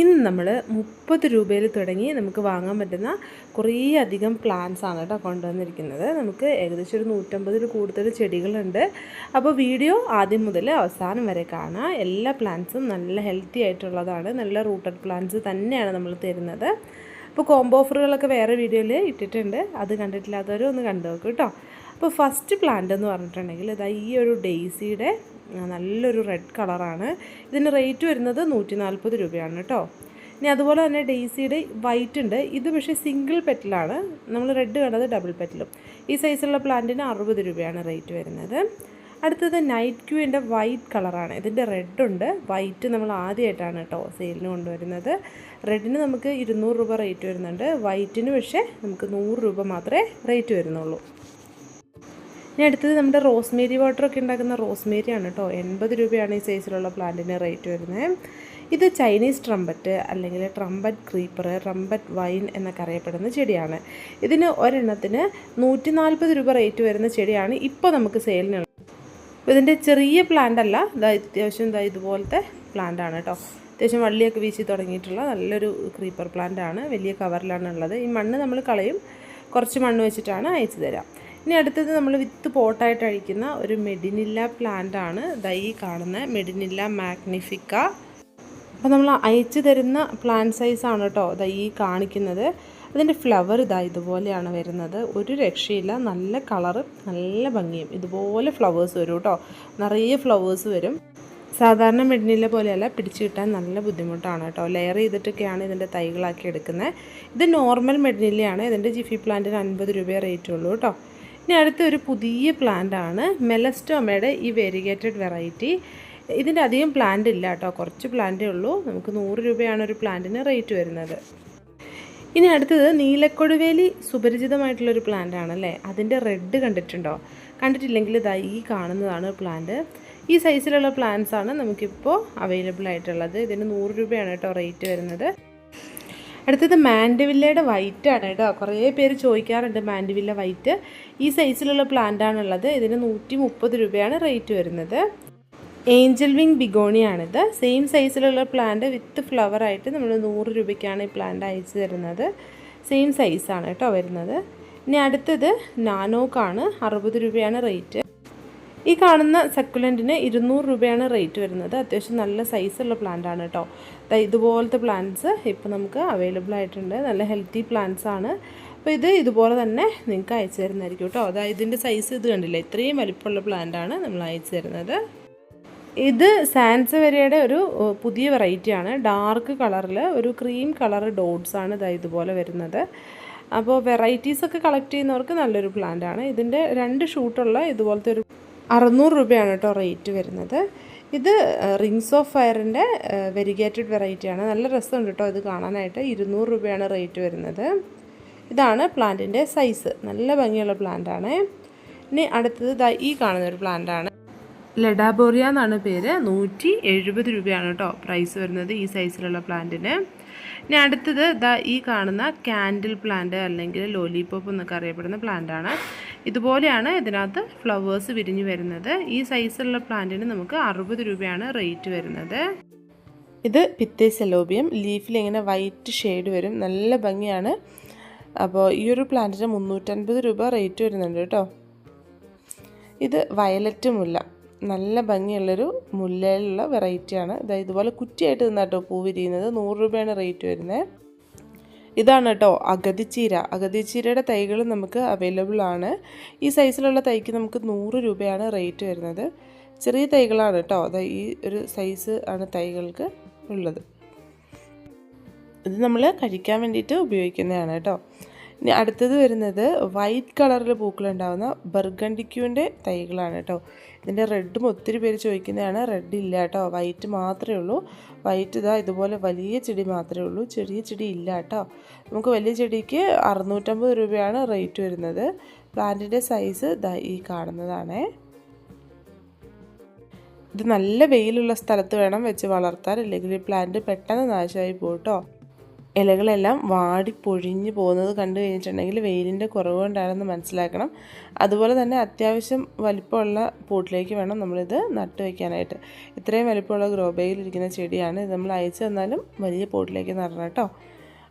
ഇന്ന് നമ്മൾ മുപ്പത് രൂപയിൽ തുടങ്ങി നമുക്ക് വാങ്ങാൻ പറ്റുന്ന കുറേ അധികം പ്ലാന്റ്സ് ആണ് കേട്ടോ കൊണ്ടുവന്നിരിക്കുന്നത്. നമുക്ക് ഏകദേശം ഒരു നൂറ്റമ്പതിൽ കൂടുതൽ ചെടികളുണ്ട്. അപ്പോൾ വീഡിയോ ആദ്യം മുതൽ അവസാനം വരെ കാണാം. എല്ലാ പ്ലാന്റ്സും നല്ല ഹെൽത്തി ആയിട്ടുള്ളതാണ്. നല്ല റൂട്ടഡ് പ്ലാന്റ്സ് തന്നെയാണ് നമ്മൾ തരുന്നത്. അപ്പോൾ കോംബോ ഓഫറുകളൊക്കെ വേറെ വീഡിയോയിൽ ഇട്ടിട്ടുണ്ട്. അത് കണ്ടിട്ടില്ലാത്തവരും ഒന്ന് കണ്ടു നോക്കും കേട്ടോ. അപ്പോൾ ഫസ്റ്റ് പ്ലാന്റ് എന്ന് പറഞ്ഞിട്ടുണ്ടെങ്കിൽ ഇതാ ഈ ഒരു ഡെയ്സിയുടെ നല്ലൊരു റെഡ് കളറാണ് ഇതിന് റേറ്റ് വരുന്നത് നൂറ്റി നാൽപ്പത് രൂപയാണ് കേട്ടോ. ഇനി അതുപോലെ തന്നെ ഡെയ്സിയുടെ വൈറ്റ് ഉണ്ട്. ഇത് പക്ഷേ സിംഗിൾ പെറ്റിലാണ് നമ്മൾ റെഡ് കണ്ടത് ഡബിൾ പെറ്റിലും ഈ സൈസുള്ള പ്ലാന്റിന് അറുപത് രൂപയാണ് റേറ്റ് വരുന്നത്. അടുത്തത് നൈറ്റ് ക്യൂവിന്റെ വൈറ്റ് കളറാണ് ഇതിന്റെ റെഡ് ഉണ്ട്. വൈറ്റ് നമ്മൾ ആദ്യമായിട്ടാണ് കേട്ടോ സെയിലിന് കൊണ്ടുവരുന്നത്. റെഡിന് നമുക്ക് ഇരുന്നൂറ് രൂപ റേറ്റ് വരുന്നുണ്ട്. വൈറ്റിന് പക്ഷേ നമുക്ക് നൂറ് രൂപ മാത്രമേ റേറ്റ് വരുന്നുള്ളൂ. ഇനി അടുത്തത് നമ്മുടെ റോസ്മേരി വാട്ടറൊക്കെ ഉണ്ടാക്കുന്ന റോസ്മേരി ആണ് കേട്ടോ. എൺപത് രൂപയാണ് ഈ സൈസിലുള്ള പ്ലാന്റിന് റേറ്റ് വരുന്നത്. ഇത് ചൈനീസ് ട്രംബറ്റ് അല്ലെങ്കിൽ ട്രംബറ്റ് ക്രീപ്പർ ട്രംബറ്റ് വൈൻ എന്നൊക്കെ അറിയപ്പെടുന്ന ചെടിയാണ്. ഇതിന് ഒരെണ്ണത്തിന് നൂറ്റി നാൽപ്പത് രൂപ റേറ്റ് വരുന്ന ചെടിയാണ് ഇപ്പോൾ നമുക്ക് സെയിലിനുള്ളത് ഇതിന്റെ ചെറിയ പ്ലാന്റ് അല്ല ഇതാ അത്യാവശ്യം ഇതാ ഇതുപോലത്തെ പ്ലാന്റ് ആണ് കേട്ടോ. അത്യാവശ്യം വള്ളിയൊക്കെ വീശി തുടങ്ങിയിട്ടുള്ള നല്ലൊരു ക്രീപ്പർ പ്ലാന്റ് ആണ്. വലിയ കവറിലാണ് ഉള്ളത്. ഈ മണ്ണ് നമ്മൾ കളയും. കുറച്ച് മണ്ണ് വെച്ചിട്ടാണ് അയച്ചു തരാം. ഇനി അടുത്തത് നമ്മൾ വിത്ത് പോട്ടായിട്ട് അഴിക്കുന്ന ഒരു മെഡിനില്ല പ്ലാന്റ് ആണ്. ദാ കാണുന്ന മെഡിനില്ല മാഗ്നിഫിക്ക. അപ്പോൾ നമ്മൾ അയച്ചു തരുന്ന പ്ലാന്റ് സൈസാണ് കേട്ടോ ദാ കാണിക്കുന്നത്. അതിന്റെ ഫ്ലവർ ഇതാ ഇതുപോലെയാണ് വരുന്നത്. ഒരു രക്ഷയില്ല. നല്ല കളറ് നല്ല ഭംഗിയും. ഇതുപോലെ ഫ്ലവേഴ്സ് വരും കേട്ടോ. നിറയെ ഫ്ലവേഴ്സ് വരും. സാധാരണ മെഡിനില പോലെയല്ല. പിടിച്ചു കിട്ടാൻ നല്ല ബുദ്ധിമുട്ടാണ് കേട്ടോ. ലെയർ ചെയ്തിട്ടൊക്കെയാണ് ഇതിന്റെ തൈകളാക്കി എടുക്കുന്നത്. ഇത് നോർമൽ മെഡിനിലയാണ് ഇതിന്റെ ജിഫി പ്ലാന്റിന് അൻപത് രൂപയെ റേറ്റ് ഉള്ളൂ കേട്ടോ. ഇനി അടുത്ത ഒരു പുതിയ പ്ലാന്റാണ് മെലസ്റ്റോമയുടെ ഈ വെരിഗേറ്റഡ് വെറൈറ്റി ഇതിന്റെ അധികം പ്ലാന്റ് ഇല്ല കേട്ടോ. കുറച്ച് പ്ലാന്റേ ഉള്ളൂ. നമുക്ക് നൂറ് രൂപയാണ് ഒരു പ്ലാന്റിന് റേറ്റ് വരുന്നത്. ഇനി അടുത്തത് നീലക്കൊടുവേലി സുപരിചിതമായിട്ടുള്ളൊരു പ്ലാന്റ് ആണല്ലേ അതിന്റെ റെഡ് കണ്ടിട്ടുണ്ടോ? കണ്ടിട്ടില്ലെങ്കിൽ ഇതാ ഈ കാണുന്നതാണ് പ്ലാന്റ് ഈ സൈസിലുള്ള പ്ലാന്റ്സാണ് നമുക്കിപ്പോൾ അവൈലബിൾ ആയിട്ടുള്ളത്. ഇതിന് നൂറ് രൂപയാണ് കേട്ടോ റേറ്റ് വരുന്നത്. അടുത്തത് മാൻഡവില്ലയുടെ വൈറ്റ് ആണ് കേട്ടോ. കുറേ പേര് ചോദിക്കാറുണ്ട് മാൻഡവില്ല വൈറ്റ് ഈ സൈസിലുള്ള പ്ലാന്റ് ആണുള്ളത്. ഇതിന് നൂറ്റി മുപ്പത് രൂപയാണ് റേറ്റ് വരുന്നത്. ഏഞ്ചൽ വിങ് ബിഗോണിയാണിത് സെയിം സൈസിലുള്ള പ്ലാന്റ് വിത്ത് ഫ്ലവർ ആയിട്ട് നമ്മൾ നൂറ് രൂപയ്ക്കാണ് ഈ പ്ലാന്റ് അയച്ചു തരുന്നത്. സെയിം സൈസാണ് കേട്ടോ വരുന്നത്. ഇനി അടുത്തത് നാനോക്കാണ്. അറുപത് രൂപയാണ് റേറ്റ് ഈ കാണുന്ന സക്കുലന്റിന് ഇരുന്നൂറ് രൂപയാണ് റേറ്റ് വരുന്നത്. അത്യാവശ്യം നല്ല സൈസുള്ള പ്ലാന്റ് ആണ് കേട്ടോ ഇതുപോലത്തെ പ്ലാന്റ്സ് ഇപ്പോൾ നമുക്ക് അവൈലബിൾ ആയിട്ടുണ്ട്. നല്ല ഹെൽത്തി പ്ലാന്റ്സ് ആണ്. അപ്പോൾ ഇത് ഇതുപോലെ തന്നെ നിങ്ങൾക്ക് അയച്ചു തരുന്നതായിരിക്കും കേട്ടോ അതായത് ഇതിന്റെ സൈസ് ഇത് കണ്ടില്ല? ഇത്രയും വലിപ്പമുള്ള ആണ് നമ്മൾ അയച്ചു തരുന്നത്. ഇത് സാൻസ് വരെയുടെ ഒരു പുതിയ വെറൈറ്റിയാണ് ഡാർക്ക് കളറിൽ ഒരു ക്രീം കളർ ഡോട്ട്സ് ആണ് ഇതാ ഇതുപോലെ വരുന്നത്. അപ്പോൾ വെറൈറ്റീസൊക്കെ കളക്ട് ചെയ്യുന്നവർക്ക് നല്ലൊരു പ്ലാന്റ് ആണ്. ഇതിന്റെ രണ്ട് ഷൂട്ടുള്ള ഇതുപോലത്തെ ഒരു അറുന്നൂറ് രൂപയാണ് കേട്ടോ റേറ്റ് വരുന്നത്. ഇത് റിങ്സ് ഓഫ് ഫയറിന്റെ വെരിഗേറ്റഡ് വെറൈറ്റിയാണ് നല്ല രസമുണ്ട് കേട്ടോ ഇത് കാണാനായിട്ട്. ഇരുന്നൂറ് രൂപയാണ് റേറ്റ് വരുന്നത്. ഇതാണ് പ്ലാന്റിന്റെ സൈസ്. നല്ല ഭംഗിയുള്ള പ്ലാന്റാണ് ഇനി അടുത്തത് ദാ ഈ കാണുന്ന ഒരു പ്ലാന്റാണ് ലഡാബോറിയ എന്നാണ് പേര്. നൂറ്റി എഴുപത് രൂപയാണ് കേട്ടോ പ്രൈസ് വരുന്നത് ഈ സൈസിലുള്ള പ്ലാന്റിന് ഇനി അടുത്തത് ദാ ഈ കാണുന്ന കാൻഡിൽ പ്ലാന്റ് അല്ലെങ്കിൽ ലോലിപോപ്പ് എന്നൊക്കെ അറിയപ്പെടുന്ന പ്ലാന്റാണ് ഇതുപോലെയാണ് ഇതിനകത്ത് ഫ്ലവേഴ്സ് വിരിഞ്ഞു വരുന്നത്. ഈ സൈസിലുള്ള പ്ലാന്റിന് നമുക്ക് അറുപത് രൂപയാണ് റേറ്റ് വരുന്നത്. ഇത് പിത്തേ സെലോബിയം. ലീഫിൽ ഇങ്ങനെ വൈറ്റ് ഷെയ്ഡ് വരും. നല്ല ഭംഗിയാണ്. അപ്പോൾ ഈ ഒരു പ്ലാന്റിന് മുന്നൂറ്റൻപത് രൂപ റേറ്റ് വരുന്നുണ്ട് കേട്ടോ. ഇത് വയലറ്റ് മുല്ല. നല്ല ഭംഗിയുള്ളൊരു മുല്ലയിലുള്ള വെറൈറ്റിയാണ്. ഇതാ ഇതുപോലെ കുറ്റിയായിട്ട് നിന്നാട്ടോ പൂ വിരിയുന്നത്. നൂറ് രൂപയാണ് റേറ്റ് വരുന്നത്. ഇതാണ് കേട്ടോ അഗതിച്ചീര അഗതിച്ചീരയുടെ തൈകൾ നമുക്ക് അവൈലബിൾ ആണ്. ഈ സൈസിലുള്ള തൈക്ക് നമുക്ക് നൂറ് രൂപയാണ് റേറ്റ് വരുന്നത്. ചെറിയ തൈകളാണ് കേട്ടോ അതായത് ഈ ഒരു സൈസ് ആണ് തൈകൾക്ക് ഉള്ളത്. ഇത് നമ്മൾ കഴിക്കാൻ വേണ്ടിയിട്ട് ഉപയോഗിക്കുന്നതാണ് കേട്ടോ ഇനി അടുത്തത് വരുന്നത് വൈറ്റ് കളറിൽ പൂക്കളുണ്ടാകുന്ന ബർഗണ്ടിക്യൂവിന്റെ തൈകളാണ് കേട്ടോ. ഇതിന്റെ റെഡും ഒത്തിരി പേര് ചോദിക്കുന്നതാണ്. റെഡ് ഇല്ല കേട്ടോ. വൈറ്റ് മാത്രമേ ഉള്ളൂ. വൈറ്റ് ഇതാ ഇതുപോലെ വലിയ ചെടി മാത്രമേ ഉള്ളൂ. ചെറിയ ചെടി ഇല്ല കേട്ടോ. നമുക്ക് വലിയ ചെടിക്ക് അറുന്നൂറ്റമ്പത് രൂപയാണ് റേറ്റ് വരുന്നത്. പ്ലാന്റിന്റെ സൈസ് ഇതാ ഈ കാണുന്നതാണേ. ഇത് നല്ല വെയിലുള്ള സ്ഥലത്ത് വേണം വെച്ച് വളർത്താൻ. അല്ലെങ്കിൽ ഈ പ്ലാന്റ് പെട്ടെന്ന് നാശമായി പോട്ടോ ഇലകളെല്ലാം വാടി പൊഴിഞ്ഞു പോകുന്നത് കണ്ടു കഴിഞ്ഞിട്ടുണ്ടെങ്കിൽ വെയിലിന്റെ കുറവ് കൊണ്ടാണെന്ന് മനസ്സിലാക്കണം. അതുപോലെ തന്നെ അത്യാവശ്യം വലിപ്പമുള്ള പോട്ടിലേക്ക് വേണം നമ്മളിത് നട്ട് വയ്ക്കാനായിട്ട്. ഇത്രയും വലിപ്പമുള്ള ഗ്രോ ബേഗിലിരിക്കുന്ന ചെടിയാണ്. ഇത് നമ്മൾ അയച്ചു തന്നാലും വലിയ പോട്ടിലേക്ക് നടണം കേട്ടോ.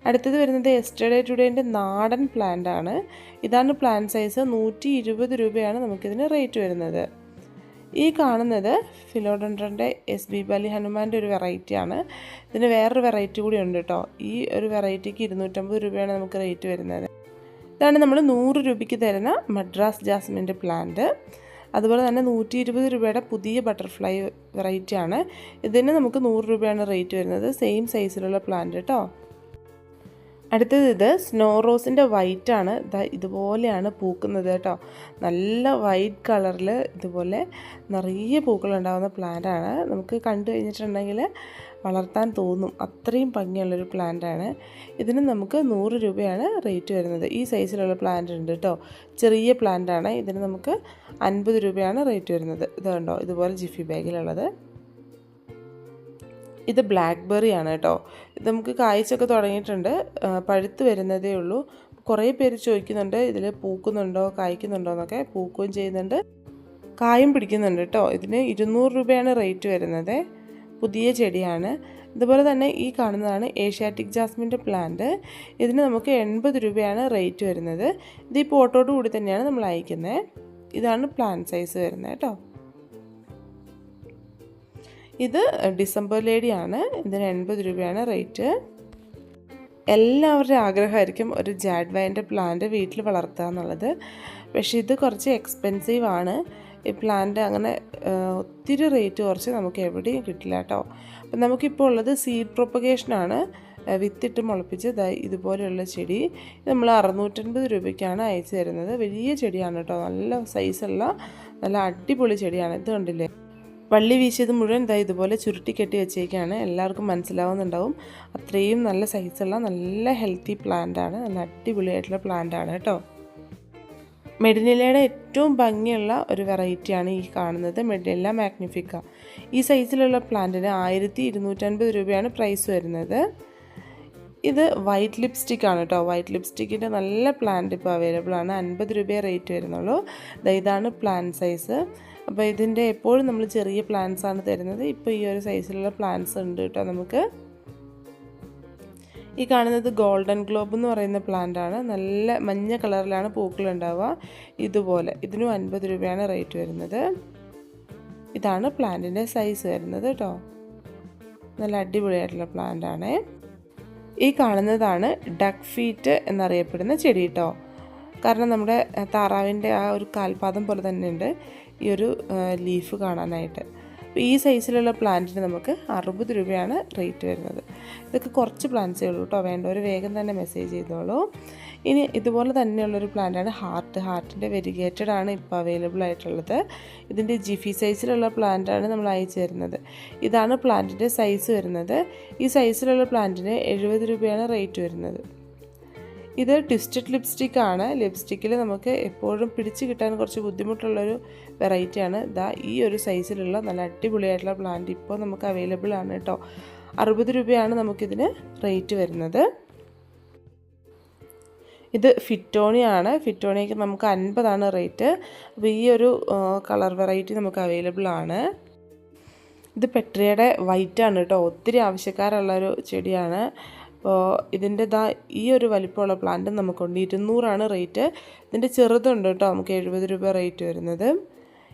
അടുത്തത് വരുന്നത് എസ്റ്റർഡേ ടുഡേന്റെ നാടൻ പ്ലാന്റ് ആണ്. ഇതാണ് പ്ലാന്റ് സൈസ് നൂറ്റി ഇരുപത് രൂപയാണ് നമുക്കിതിന് റേറ്റ് വരുന്നത്. ഈ കാണുന്നത് ഫിലോഡൻഡ്രന്റെ എസ് ബി ബലി ഹനുമാന്റെ ഒരു വെറൈറ്റിയാണ്. ഇതിന് വേറൊരു വെറൈറ്റി കൂടി ഉണ്ട് കേട്ടോ. ഈ ഒരു വെറൈറ്റിക്ക് ഇരുന്നൂറ്റമ്പത് രൂപയാണ് നമുക്ക് റേറ്റ് വരുന്നത്. ഇതാണ് നമ്മൾ നൂറ് രൂപയ്ക്ക് തരുന്ന മദ്രാസ് ജാസ്മിന്റെ പ്ലാന്റ്. അതുപോലെ തന്നെ നൂറ്റി ഇരുപത് രൂപയുടെ പുതിയ ബട്ടർഫ്ലൈ വെറൈറ്റിയാണ്. ഇതിന് നമുക്ക് നൂറ് രൂപയാണ് റേറ്റ് വരുന്നത്. സെയിം സൈസിലുള്ള പ്ലാന്റ് കേട്ടോ. അടുത്തത് ഇത് സ്നോ റോസിന്റെ വൈറ്റ് ആണ്. ഇതുപോലെയാണ് പൂക്കുന്നത് കേട്ടോ. നല്ല വൈറ്റ് കളറിൽ ഇതുപോലെ നിറയെ പൂക്കളുണ്ടാകുന്ന ആണ്. നമുക്ക് കണ്ടു കഴിഞ്ഞിട്ടുണ്ടെങ്കിൽ വളർത്താൻ തോന്നും. അത്രയും ഭംഗിയുള്ളൊരു ആണ്. ഇതിന് നമുക്ക് നൂറ് രൂപയാണ് റേറ്റ് വരുന്നത്. ഈ സൈസിലുള്ള പ്ലാന്റ് ഉണ്ട് കേട്ടോ. ചെറിയ പ്ലാന്റ് ആണ്. ഇതിന് നമുക്ക് അൻപത് രൂപയാണ് റേറ്റ് വരുന്നത്. ഇത് കണ്ടോ? ഇതുപോലെ ജിഫി ബാഗിലുള്ളത് ഇത് ബ്ലാക്ക് ബെറി ആണ് കേട്ടോ. ഇത് നമുക്ക് കായ്ച്ചൊക്കെ തുടങ്ങിയിട്ടുണ്ട്. പഴുത്ത് വരുന്നതേ ഉള്ളൂ. കുറേ പേര് ചോദിക്കുന്നുണ്ട് ഇതിൽ പൂക്കുന്നുണ്ടോ കായ്ക്കുന്നുണ്ടോ എന്നൊക്കെ. പൂക്കുകയും ചെയ്യുന്നുണ്ട്. കായും പിടിക്കുന്നുണ്ട് കേട്ടോ. ഇതിന് ഇരുന്നൂറ് രൂപയാണ് റേറ്റ് വരുന്നത്. പുതിയ ചെടിയാണ്. ഇതുപോലെ തന്നെ ഈ കാണുന്നതാണ് ഏഷ്യാറ്റിക് ജാസ്മിന്റെ പ്ലാന്റ്. ഇതിന് നമുക്ക് എൺപത് രൂപയാണ് റേറ്റ് വരുന്നത്. ഇത് ഈ പോട്ടോട് കൂടി തന്നെയാണ് നമ്മൾ അയക്കുന്നത്. ഇതാണ് പ്ലാന്റ് സൈസ് വരുന്നത് കേട്ടോ. ഇത് ഡിസംബർ ലേഡിയാണ്. ഇതിന് എൺപത് രൂപയാണ് റേറ്റ്. എല്ലാവരുടെയും ആഗ്രഹമായിരിക്കും ഒരു ജാഡ്വൈന്റെ പ്ലാന്റ് വീട്ടിൽ വളർത്തുക എന്നുള്ളത്. പക്ഷേ ഇത് കുറച്ച് എക്സ്പെൻസീവ് ആണ്. ഈ പ്ലാന്റ് അങ്ങനെ ഒത്തിരി റേറ്റ് കുറച്ച് നമുക്ക് എവിടെയും കിട്ടില്ല കേട്ടോ. അപ്പം നമുക്കിപ്പോൾ ഉള്ളത് സീഡ് പ്രൊപ്പഗേഷനാണ് വിത്തിട്ട് മുളപ്പിച്ച് ഇതുപോലെയുള്ള ചെടി. നമ്മൾ അറുന്നൂറ്റൻപത് രൂപയ്ക്കാണ് അയച്ചു തരുന്നത്. വലിയ ചെടിയാണ് കേട്ടോ. നല്ല സൈസുള്ള നല്ല അടിപൊളി ചെടിയാണ്. ഇത് കണ്ടില്ലേ? വള്ളി വീശിയത് മുഴുവൻ ഇതാ ഇതുപോലെ ചുരുട്ടി കെട്ടി വെച്ചേക്കാണ്. എല്ലാവർക്കും മനസ്സിലാവുന്നുണ്ടാവും. അത്രയും നല്ല സൈസുള്ള നല്ല ഹെൽത്തി പ്ലാന്റ് ആണ്. നല്ല അടിപൊളിയായിട്ടുള്ള പ്ലാന്റ് ആണ് കേട്ടോ. മെഡിനിലയുടെ ഏറ്റവും ഭംഗിയുള്ള ഒരു വെറൈറ്റിയാണ് ഈ കാണുന്നത്. മെഡിനില മാഗ്നിഫിക്ക ഈ സൈസിലുള്ള പ്ലാന്റിന് ആയിരത്തി ഇരുന്നൂറ്റൻപത് രൂപയാണ് പ്രൈസ് വരുന്നത്. ഇത് വൈറ്റ് ലിപ്സ്റ്റിക് ആണ് കേട്ടോ. വൈറ്റ് ലിപ്സ്റ്റിക്കിന്റെ നല്ല പ്ലാന്റ് ഇപ്പോൾ അവൈലബിൾ ആണ്. അൻപത് രൂപയെ റേറ്റ് വരുന്നുള്ളൂ. ഇതാണ് പ്ലാന്റ് സൈസ് അപ്പോൾ ഇതിന്റെ എപ്പോഴും നമ്മൾ ചെറിയ പ്ലാന്റ്സ് ആണ് തരുന്നത്. ഇപ്പോൾ ഈ ഒരു സൈസിലുള്ള പ്ലാന്റ്സ് ഉണ്ട് കേട്ടോ നമുക്ക്. ഈ കാണുന്നത് ഗോൾഡൻ ഗ്ലോബ് എന്ന് പറയുന്ന പ്ലാന്റ് ആണ്. നല്ല മഞ്ഞ കളറിലാണ് പൂക്കൾ ഉണ്ടാവുക. ഇതുപോലെ ഇതിനും അൻപത് രൂപയാണ് റേറ്റ് വരുന്നത്. ഇതാണ് പ്ലാന്റിന്റെ സൈസ് വരുന്നത് കേട്ടോ. നല്ല അടിപൊളിയായിട്ടുള്ള പ്ലാന്റ് ആണ്. ഈ കാണുന്നതാണ് ഡക്ക് ഫീറ്റ് എന്നറിയപ്പെടുന്ന ചെടി കേട്ടോ. കാരണം നമ്മുടെ താറാവിന്റെ ആ ഒരു കാൽപാദം പോലെ തന്നെയുണ്ട് ഈ ഒരു ലീഫ് കാണാനായിട്ട്. ഈ സൈസിലുള്ള പ്ലാന്റിന് നമുക്ക് അറുപത് രൂപയാണ് റേറ്റ് വരുന്നത്. ഇതൊക്കെ കുറച്ച് പ്ലാന്റ്സേ ഉള്ളൂ കേട്ടോ. വേണ്ടവർ വേഗം തന്നെ മെസ്സേജ് ചെയ്തോളൂ. ഇനി ഇതുപോലെ തന്നെയുള്ളൊരു പ്ലാന്റാണ് ഹാർട്ട്. ഹാർട്ടിന്റെ വെരിഗേറ്റഡ് ആണ് ഇപ്പോൾ അവൈലബിൾ ആയിട്ടുള്ളത്. ഇതിന്റെ ജിഫി സൈസിലുള്ള പ്ലാന്റാണ് നമ്മൾ അയച്ചു തരുന്നത്. ഇതാണ് പ്ലാന്റിന്റെ സൈസ് വരുന്നത്. ഈ സൈസിലുള്ള പ്ലാന്റിന് എഴുപത് രൂപയാണ് റേറ്റ് വരുന്നത്. ഇത് ട്വിസ്റ്റഡ് ലിപ്സ്റ്റിക് ആണ്. ലിപ്സ്റ്റിക്കിൽ നമുക്ക് എപ്പോഴും പിടിച്ച് കിട്ടാൻ കുറച്ച് ബുദ്ധിമുട്ടുള്ളൊരു വെറൈറ്റിയാണ് ഇതാ ഈ ഒരു സൈസിലുള്ള നല്ല അടിപൊളിയായിട്ടുള്ള പ്ലാന്റ് ഇപ്പോൾ നമുക്ക് അവൈലബിൾ ആണ് കേട്ടോ. അറുപത് രൂപയാണ് നമുക്കിതിന് റേറ്റ് വരുന്നത്. ഇത് ഫിറ്റോണിയാണ് ഫിറ്റോണിയക്ക് നമുക്ക് അൻപതാണ് റേറ്റ് അപ്പോൾ ഈ ഒരു കളർ വെറൈറ്റി നമുക്ക് അവൈലബിൾ ആണ്. ഇത് പെട്രിയയുടെ വൈറ്റാണ് കേട്ടോ. ഒത്തിരി ആവശ്യക്കാരുള്ളൊരു ചെടിയാണ്. അപ്പോൾ ഇതിന്റെ ദാ ഈ ഒരു വലിപ്പമുള്ള പ്ലാന്റ് നമുക്കുണ്ട്. ഇരുന്നൂറാണ് റേറ്റ് ഇതിന്റെ ചെറുതുണ്ട് കേട്ടോ. നമുക്ക് എഴുപത് രൂപ റേറ്റ് വരുന്നത്.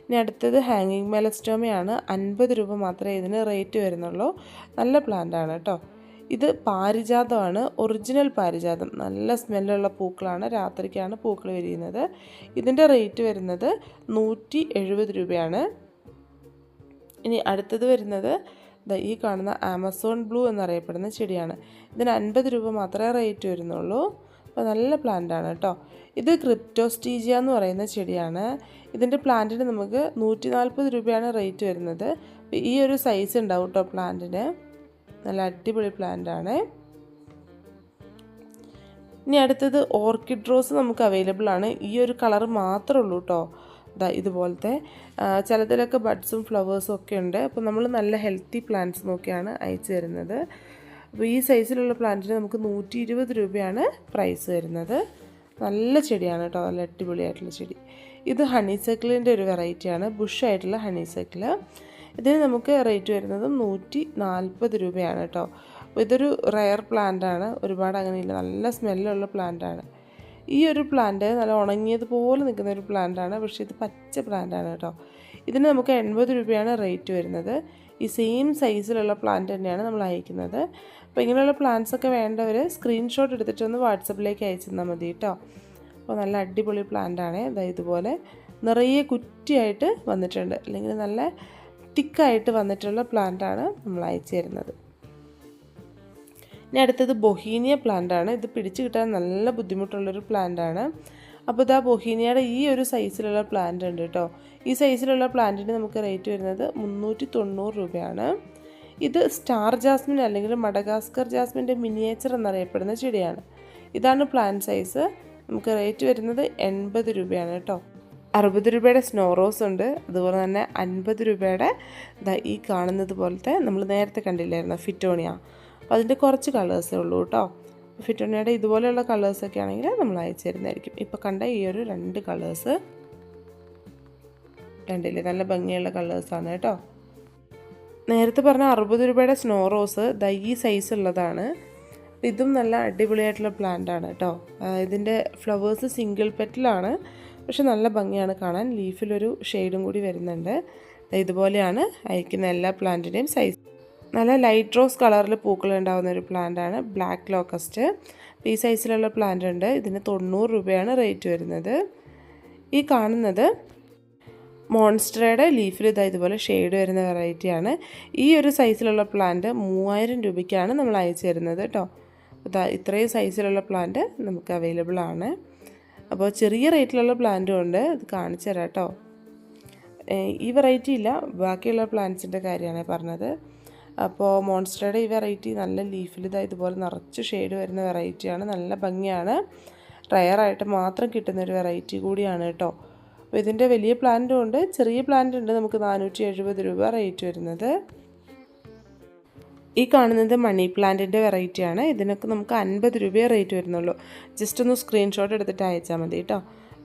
ഇനി അടുത്തത് ഹാങ്ങിങ് മെലസ്റ്റോമയാണ് അൻപത് രൂപ മാത്രമേ ഇതിന് റേറ്റ് വരുന്നുള്ളൂ. നല്ല പ്ലാന്റാണ് കേട്ടോ. ഇത് പാരിജാതമാണ്. ഒറിജിനൽ പാരിജാതം. നല്ല സ്മെല്ലുള്ള പൂക്കളാണ്. രാത്രിക്കാണ് പൂക്കൾ വിരിയുന്നത്. ഇതിന്റെ റേറ്റ് വരുന്നത് നൂറ്റി രൂപയാണ്. ഇനി അടുത്തത് വരുന്നത് ഈ കാണുന്ന ആമസോൺ ബ്ലൂ എന്നറിയപ്പെടുന്ന ചെടിയാണ്. ഇതിന് അൻപത് രൂപ മാത്രമേ റേറ്റ് വരുന്നുള്ളൂ. അപ്പോൾ നല്ല പ്ലാന്റാണ് കേട്ടോ ഇത് ക്രിപ്റ്റോസ്റ്റീജിയ എന്ന് പറയുന്ന ചെടിയാണ്. ഇതിന്റെ പ്ലാന്റിന് നമുക്ക് നൂറ്റി നാൽപ്പത് രൂപയാണ് റേറ്റ് വരുന്നത്. ഈ ഒരു സൈസ് ഉണ്ടാവും കേട്ടോ പ്ലാന്റിന് നല്ല അടിപൊളി പ്ലാന്റാണ് ഇനി അടുത്തത് ഓർക്കിഡ് റോസ് നമുക്ക് അവൈലബിൾ ആണ്. ഈ ഒരു കളർ മാത്രമേ ഉള്ളൂ കേട്ടോ ഇതുപോലത്തെ ചിലതിലൊക്കെ ബഡ്സും ഫ്ലവേഴ്സും ഒക്കെ ഉണ്ട്. അപ്പോൾ നമ്മൾ നല്ല ഹെൽത്തി പ്ലാന്റ്സ് നോക്കിയാണ് അയച്ചു തരുന്നത്. അപ്പോൾ ഈ സൈസിലുള്ള പ്ലാന്റിന് നമുക്ക് നൂറ്റി ഇരുപത് രൂപയാണ് പ്രൈസ് വരുന്നത്. നല്ല ചെടിയാണ് കേട്ടോ നല്ല അടിപൊളിയായിട്ടുള്ള ചെടി. ഇത് ഹണി സൈക്കിളിന്റെ ഒരു വെറൈറ്റിയാണ് ബുഷായിട്ടുള്ള ഹണി സൈക്കിൾ ഇതിന് നമുക്ക് റേറ്റ് വരുന്നത് നൂറ്റി നാൽപ്പത് രൂപയാണ് കേട്ടോ. അപ്പോൾ ഇതൊരു റയർ പ്ലാന്റ് ആണ് ഒരുപാട് അങ്ങനെയില്ല നല്ല സ്മെല്ലുള്ള പ്ലാന്റാണ്. ഈ ഒരു പ്ലാന്റ് നല്ല ഉണങ്ങിയതുപോലെ നിൽക്കുന്ന ഒരു പ്ലാന്റാണ് പക്ഷേ ഇത് പച്ച പ്ലാന്റാണ് കേട്ടോ. ഇതിന് നമുക്ക് എൺപത് രൂപയാണ് റേറ്റ് വരുന്നത്. ഈ സെയിം സൈസിലുള്ള പ്ലാന്റ് തന്നെയാണ് നമ്മൾ അയക്കുന്നത്. അപ്പോൾ ഇങ്ങനെയുള്ള പ്ലാന്റ്സ് ഒക്കെ വേണ്ടവർ സ്ക്രീൻഷോട്ട് എടുത്തിട്ടൊന്ന് വാട്സപ്പിലേക്ക് അയച്ചു തന്നാൽ മതി കേട്ടോ. അപ്പോൾ നല്ല അടിപൊളി പ്ലാന്റ് ആണ്. ഇതാ ഇതുപോലെ നിറയെ കുറ്റിയായിട്ട് വന്നിട്ടുണ്ട്. അല്ലെങ്കിൽ നല്ല തിക്കായിട്ട് വന്നിട്ടുള്ള പ്ലാന്റ് ആണ് നമ്മൾ അയച്ചു തരുന്നത്. ഇനി അടുത്തത് ബൊഹീനിയ പ്ലാന്റ് ആണ്. ഇത് പിടിച്ചു കിട്ടാൻ നല്ല ബുദ്ധിമുട്ടുള്ളൊരു പ്ലാന്റ് ആണ്. അപ്പോൾ ഇതാ ബൊഹീനിയയുടെ ഈ ഒരു സൈസിലുള്ള പ്ലാന്റ് ഉണ്ട് കേട്ടോ ഈ സൈസിലുള്ള പ്ലാന്റിന് നമുക്ക് റേറ്റ് വരുന്നത് മുന്നൂറ്റി തൊണ്ണൂറ് രൂപയാണ്. ഇത് സ്റ്റാർ ജാസ്മിൻ അല്ലെങ്കിൽ മഡഗാസ്കർ ജാസ്മിന്റെ മിനിയേച്ചർ എന്നറിയപ്പെടുന്ന ചെടിയാണ്. ഇതാണ് പ്ലാന്റ് സൈസ് നമുക്ക് റേറ്റ് വരുന്നത് എൺപത് രൂപയാണ് കേട്ടോ അറുപത് രൂപയുടെ സ്നോ റോസ് ഉണ്ട്. അതുപോലെ തന്നെ അൻപത് രൂപയുടെ ഈ കാണുന്നത് പോലത്തെ നമ്മൾ നേരത്തെ കണ്ടില്ലായിരുന്നു ഫിറ്റോണിയ അപ്പോൾ അതിന്റെ കുറച്ച് കളേഴ്സേ ഉള്ളൂ കേട്ടോ. ഫിറ്റോണിയുടെ ഇതുപോലെയുള്ള കളേഴ്സൊക്കെ ആണെങ്കിൽ നമ്മൾ അയച്ചു തരുന്നതായിരിക്കും. ഇപ്പോൾ കണ്ട ഈ ഒരു രണ്ട് കളേഴ്സ് കണ്ടില്ലേ? നല്ല ഭംഗിയുള്ള കളേഴ്സാണ് കേട്ടോ. നേരത്തെ പറഞ്ഞ അറുപത് രൂപയുടെ സ്നോ റോസ് ദാ സൈസ് ഉള്ളതാണ്. ഇതും നല്ല അടിപൊളിയായിട്ടുള്ള പ്ലാന്റ് ആണ് കേട്ടോ. ഇതിന്റെ ഫ്ലവേഴ്സ് സിംഗിൾ പെറ്റിലാണ് പക്ഷെ നല്ല ഭംഗിയാണ് കാണാൻ. ലീഫിലൊരു ഷെയ്ഡും കൂടി വരുന്നുണ്ട്. ഇതുപോലെയാണ് അയക്കുന്ന എല്ലാ പ്ലാന്റിന്റെയും സൈസ് നല്ല ലൈറ്റ് റോസ് കളറിൽ പൂക്കൾ ഉണ്ടാകുന്ന ഒരു പ്ലാന്റാണ് ബ്ലാക്ക് ലോക്കസ്റ്റ് ഈ സൈസിലുള്ള പ്ലാന്റ് ഉണ്ട്. ഇതിന് തൊണ്ണൂറ് രൂപയാണ് റേറ്റ് വരുന്നത്. ഈ കാണുന്നത് മോൺസ്റ്ററയുടെ ലീഫിൽ ഇതാ ഇതുപോലെ ഷെയ്ഡ് വരുന്ന വെറൈറ്റിയാണ് ഈ ഒരു സൈസിലുള്ള പ്ലാന്റ് മൂവായിരം രൂപയ്ക്കാണ് നമ്മൾ അയച്ചു തരുന്നത് കേട്ടോ ഇതാ ഇത്രയും സൈസിലുള്ള പ്ലാന്റ് നമുക്ക് അവൈലബിൾ ആണ്. അപ്പോൾ ചെറിയ റേറ്റിലുള്ള പ്ലാന്റും ഉണ്ട്. ഇത് കാണിച്ചു തരാം കേട്ടോ ഈ വെറൈറ്റി ഇല്ല. ബാക്കിയുള്ള പ്ലാന്റ്സിന്റെ കാര്യമാണ് പറഞ്ഞത്. അപ്പോൾ മോൺസ്റ്ററുടെ ഈ വെറൈറ്റി നല്ല ലീഫിൽ ഇതാ ഇതുപോലെ നിറച്ച് ഷെയ്ഡ് വരുന്ന വെറൈറ്റിയാണ് നല്ല ഭംഗിയാണ്. റയറായിട്ട് മാത്രം കിട്ടുന്ന ഒരു വെറൈറ്റി കൂടിയാണ് കേട്ടോ അപ്പോൾ ഇതിന്റെ വലിയ പ്ലാന്റും ഉണ്ട്. ചെറിയ പ്ലാന്റ് ഉണ്ട്. നമുക്ക് നാനൂറ്റി എഴുപത് രൂപ റേറ്റ് വരുന്നത്. ഈ കാണുന്നത് മണി പ്ലാന്റിന്റെ വെറൈറ്റിയാണ് ഇതിനൊക്കെ നമുക്ക് അൻപത് രൂപയെ റേറ്റ് വരുന്നുള്ളൂ. ജസ്റ്റ് ഒന്ന് സ്ക്രീൻഷോട്ട് എടുത്തിട്ട് അയച്ചാൽ മതി കേട്ടോ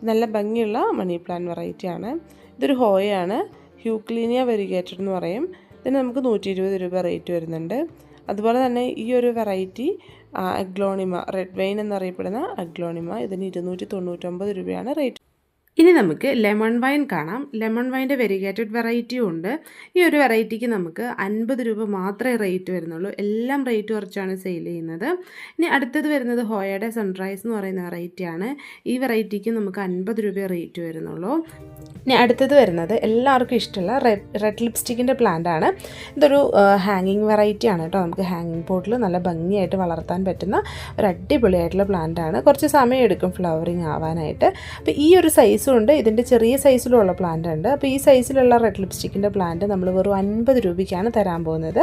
നല്ല ഭംഗിയുള്ള മണി പ്ലാന്റ് വെറൈറ്റിയാണ് ഇതൊരു ഹോയാണ് ഹ്യൂക്ലീനിയ വെരിഗേറ്റഡ് എന്ന് പറയും. ഇതിന് നമുക്ക് നൂറ്റി ഇരുപത് രൂപ റേറ്റ് വരുന്നുണ്ട്. അതുപോലെ തന്നെ ഈ ഒരു വെറൈറ്റി അഗ്ലോണിമ റെഡ് വൈൻ എന്നറിയപ്പെടുന്ന അഗ്ലോണിമ ഇതിന് ഇരുന്നൂറ്റി തൊണ്ണൂറ്റൊമ്പത് രൂപയാണ് റേറ്റ്. ഇനി നമുക്ക് ലെമൺ വൈൻ കാണാം. ലെമൺ വൈന്റെ വെരിഗേറ്റഡ് വെറൈറ്റിയും ഉണ്ട്. ഈ ഒരു വെറൈറ്റിക്ക് നമുക്ക് അൻപത് രൂപ മാത്രമേ റേറ്റ് വരുന്നുള്ളൂ. എല്ലാം റേറ്റ് കുറച്ചാണ് സെയിൽ ചെയ്യുന്നത്. ഇനി അടുത്തത് വരുന്നത് ഹോയയുടെ സൺറൈസ് എന്ന് പറയുന്ന വെറൈറ്റിയാണ് ഈ വെറൈറ്റിക്ക് നമുക്ക് അൻപത് രൂപ റേറ്റ് വരുന്നുള്ളൂ. ഇനി അടുത്തത് വരുന്നത് എല്ലാവർക്കും ഇഷ്ടമുള്ള റെഡ് റെഡ് ലിപ്സ്റ്റിക്കിന്റെ പ്ലാന്റ് ആണ്. ഇതൊരു ഹാങ്ങിങ് വെറൈറ്റി ആണ് കേട്ടോ. നമുക്ക് ഹാങ്ങിങ് പോട്ടിൽ നല്ല ഭംഗിയായിട്ട് വളർത്താൻ പറ്റുന്ന ഒരു അടിപൊളിയായിട്ടുള്ള പ്ലാന്റ് ആണ്. കുറച്ച് സമയം എടുക്കും ഫ്ലവറിങ് ആവാനായിട്ട്. അപ്പോൾ ഈ ഒരു സൈസും ഉണ്ട്. ഇതിന്റെ ചെറിയ സൈസിലുള്ള പ്ലാന്റ് ഉണ്ട്. അപ്പോൾ ഈ സൈസിലുള്ള റെഡ് ലിപ്സ്റ്റിക്കിന്റെ പ്ലാന്റ് നമ്മൾ വെറും അൻപത് രൂപയ്ക്കാണ് തരാൻ പോകുന്നത്.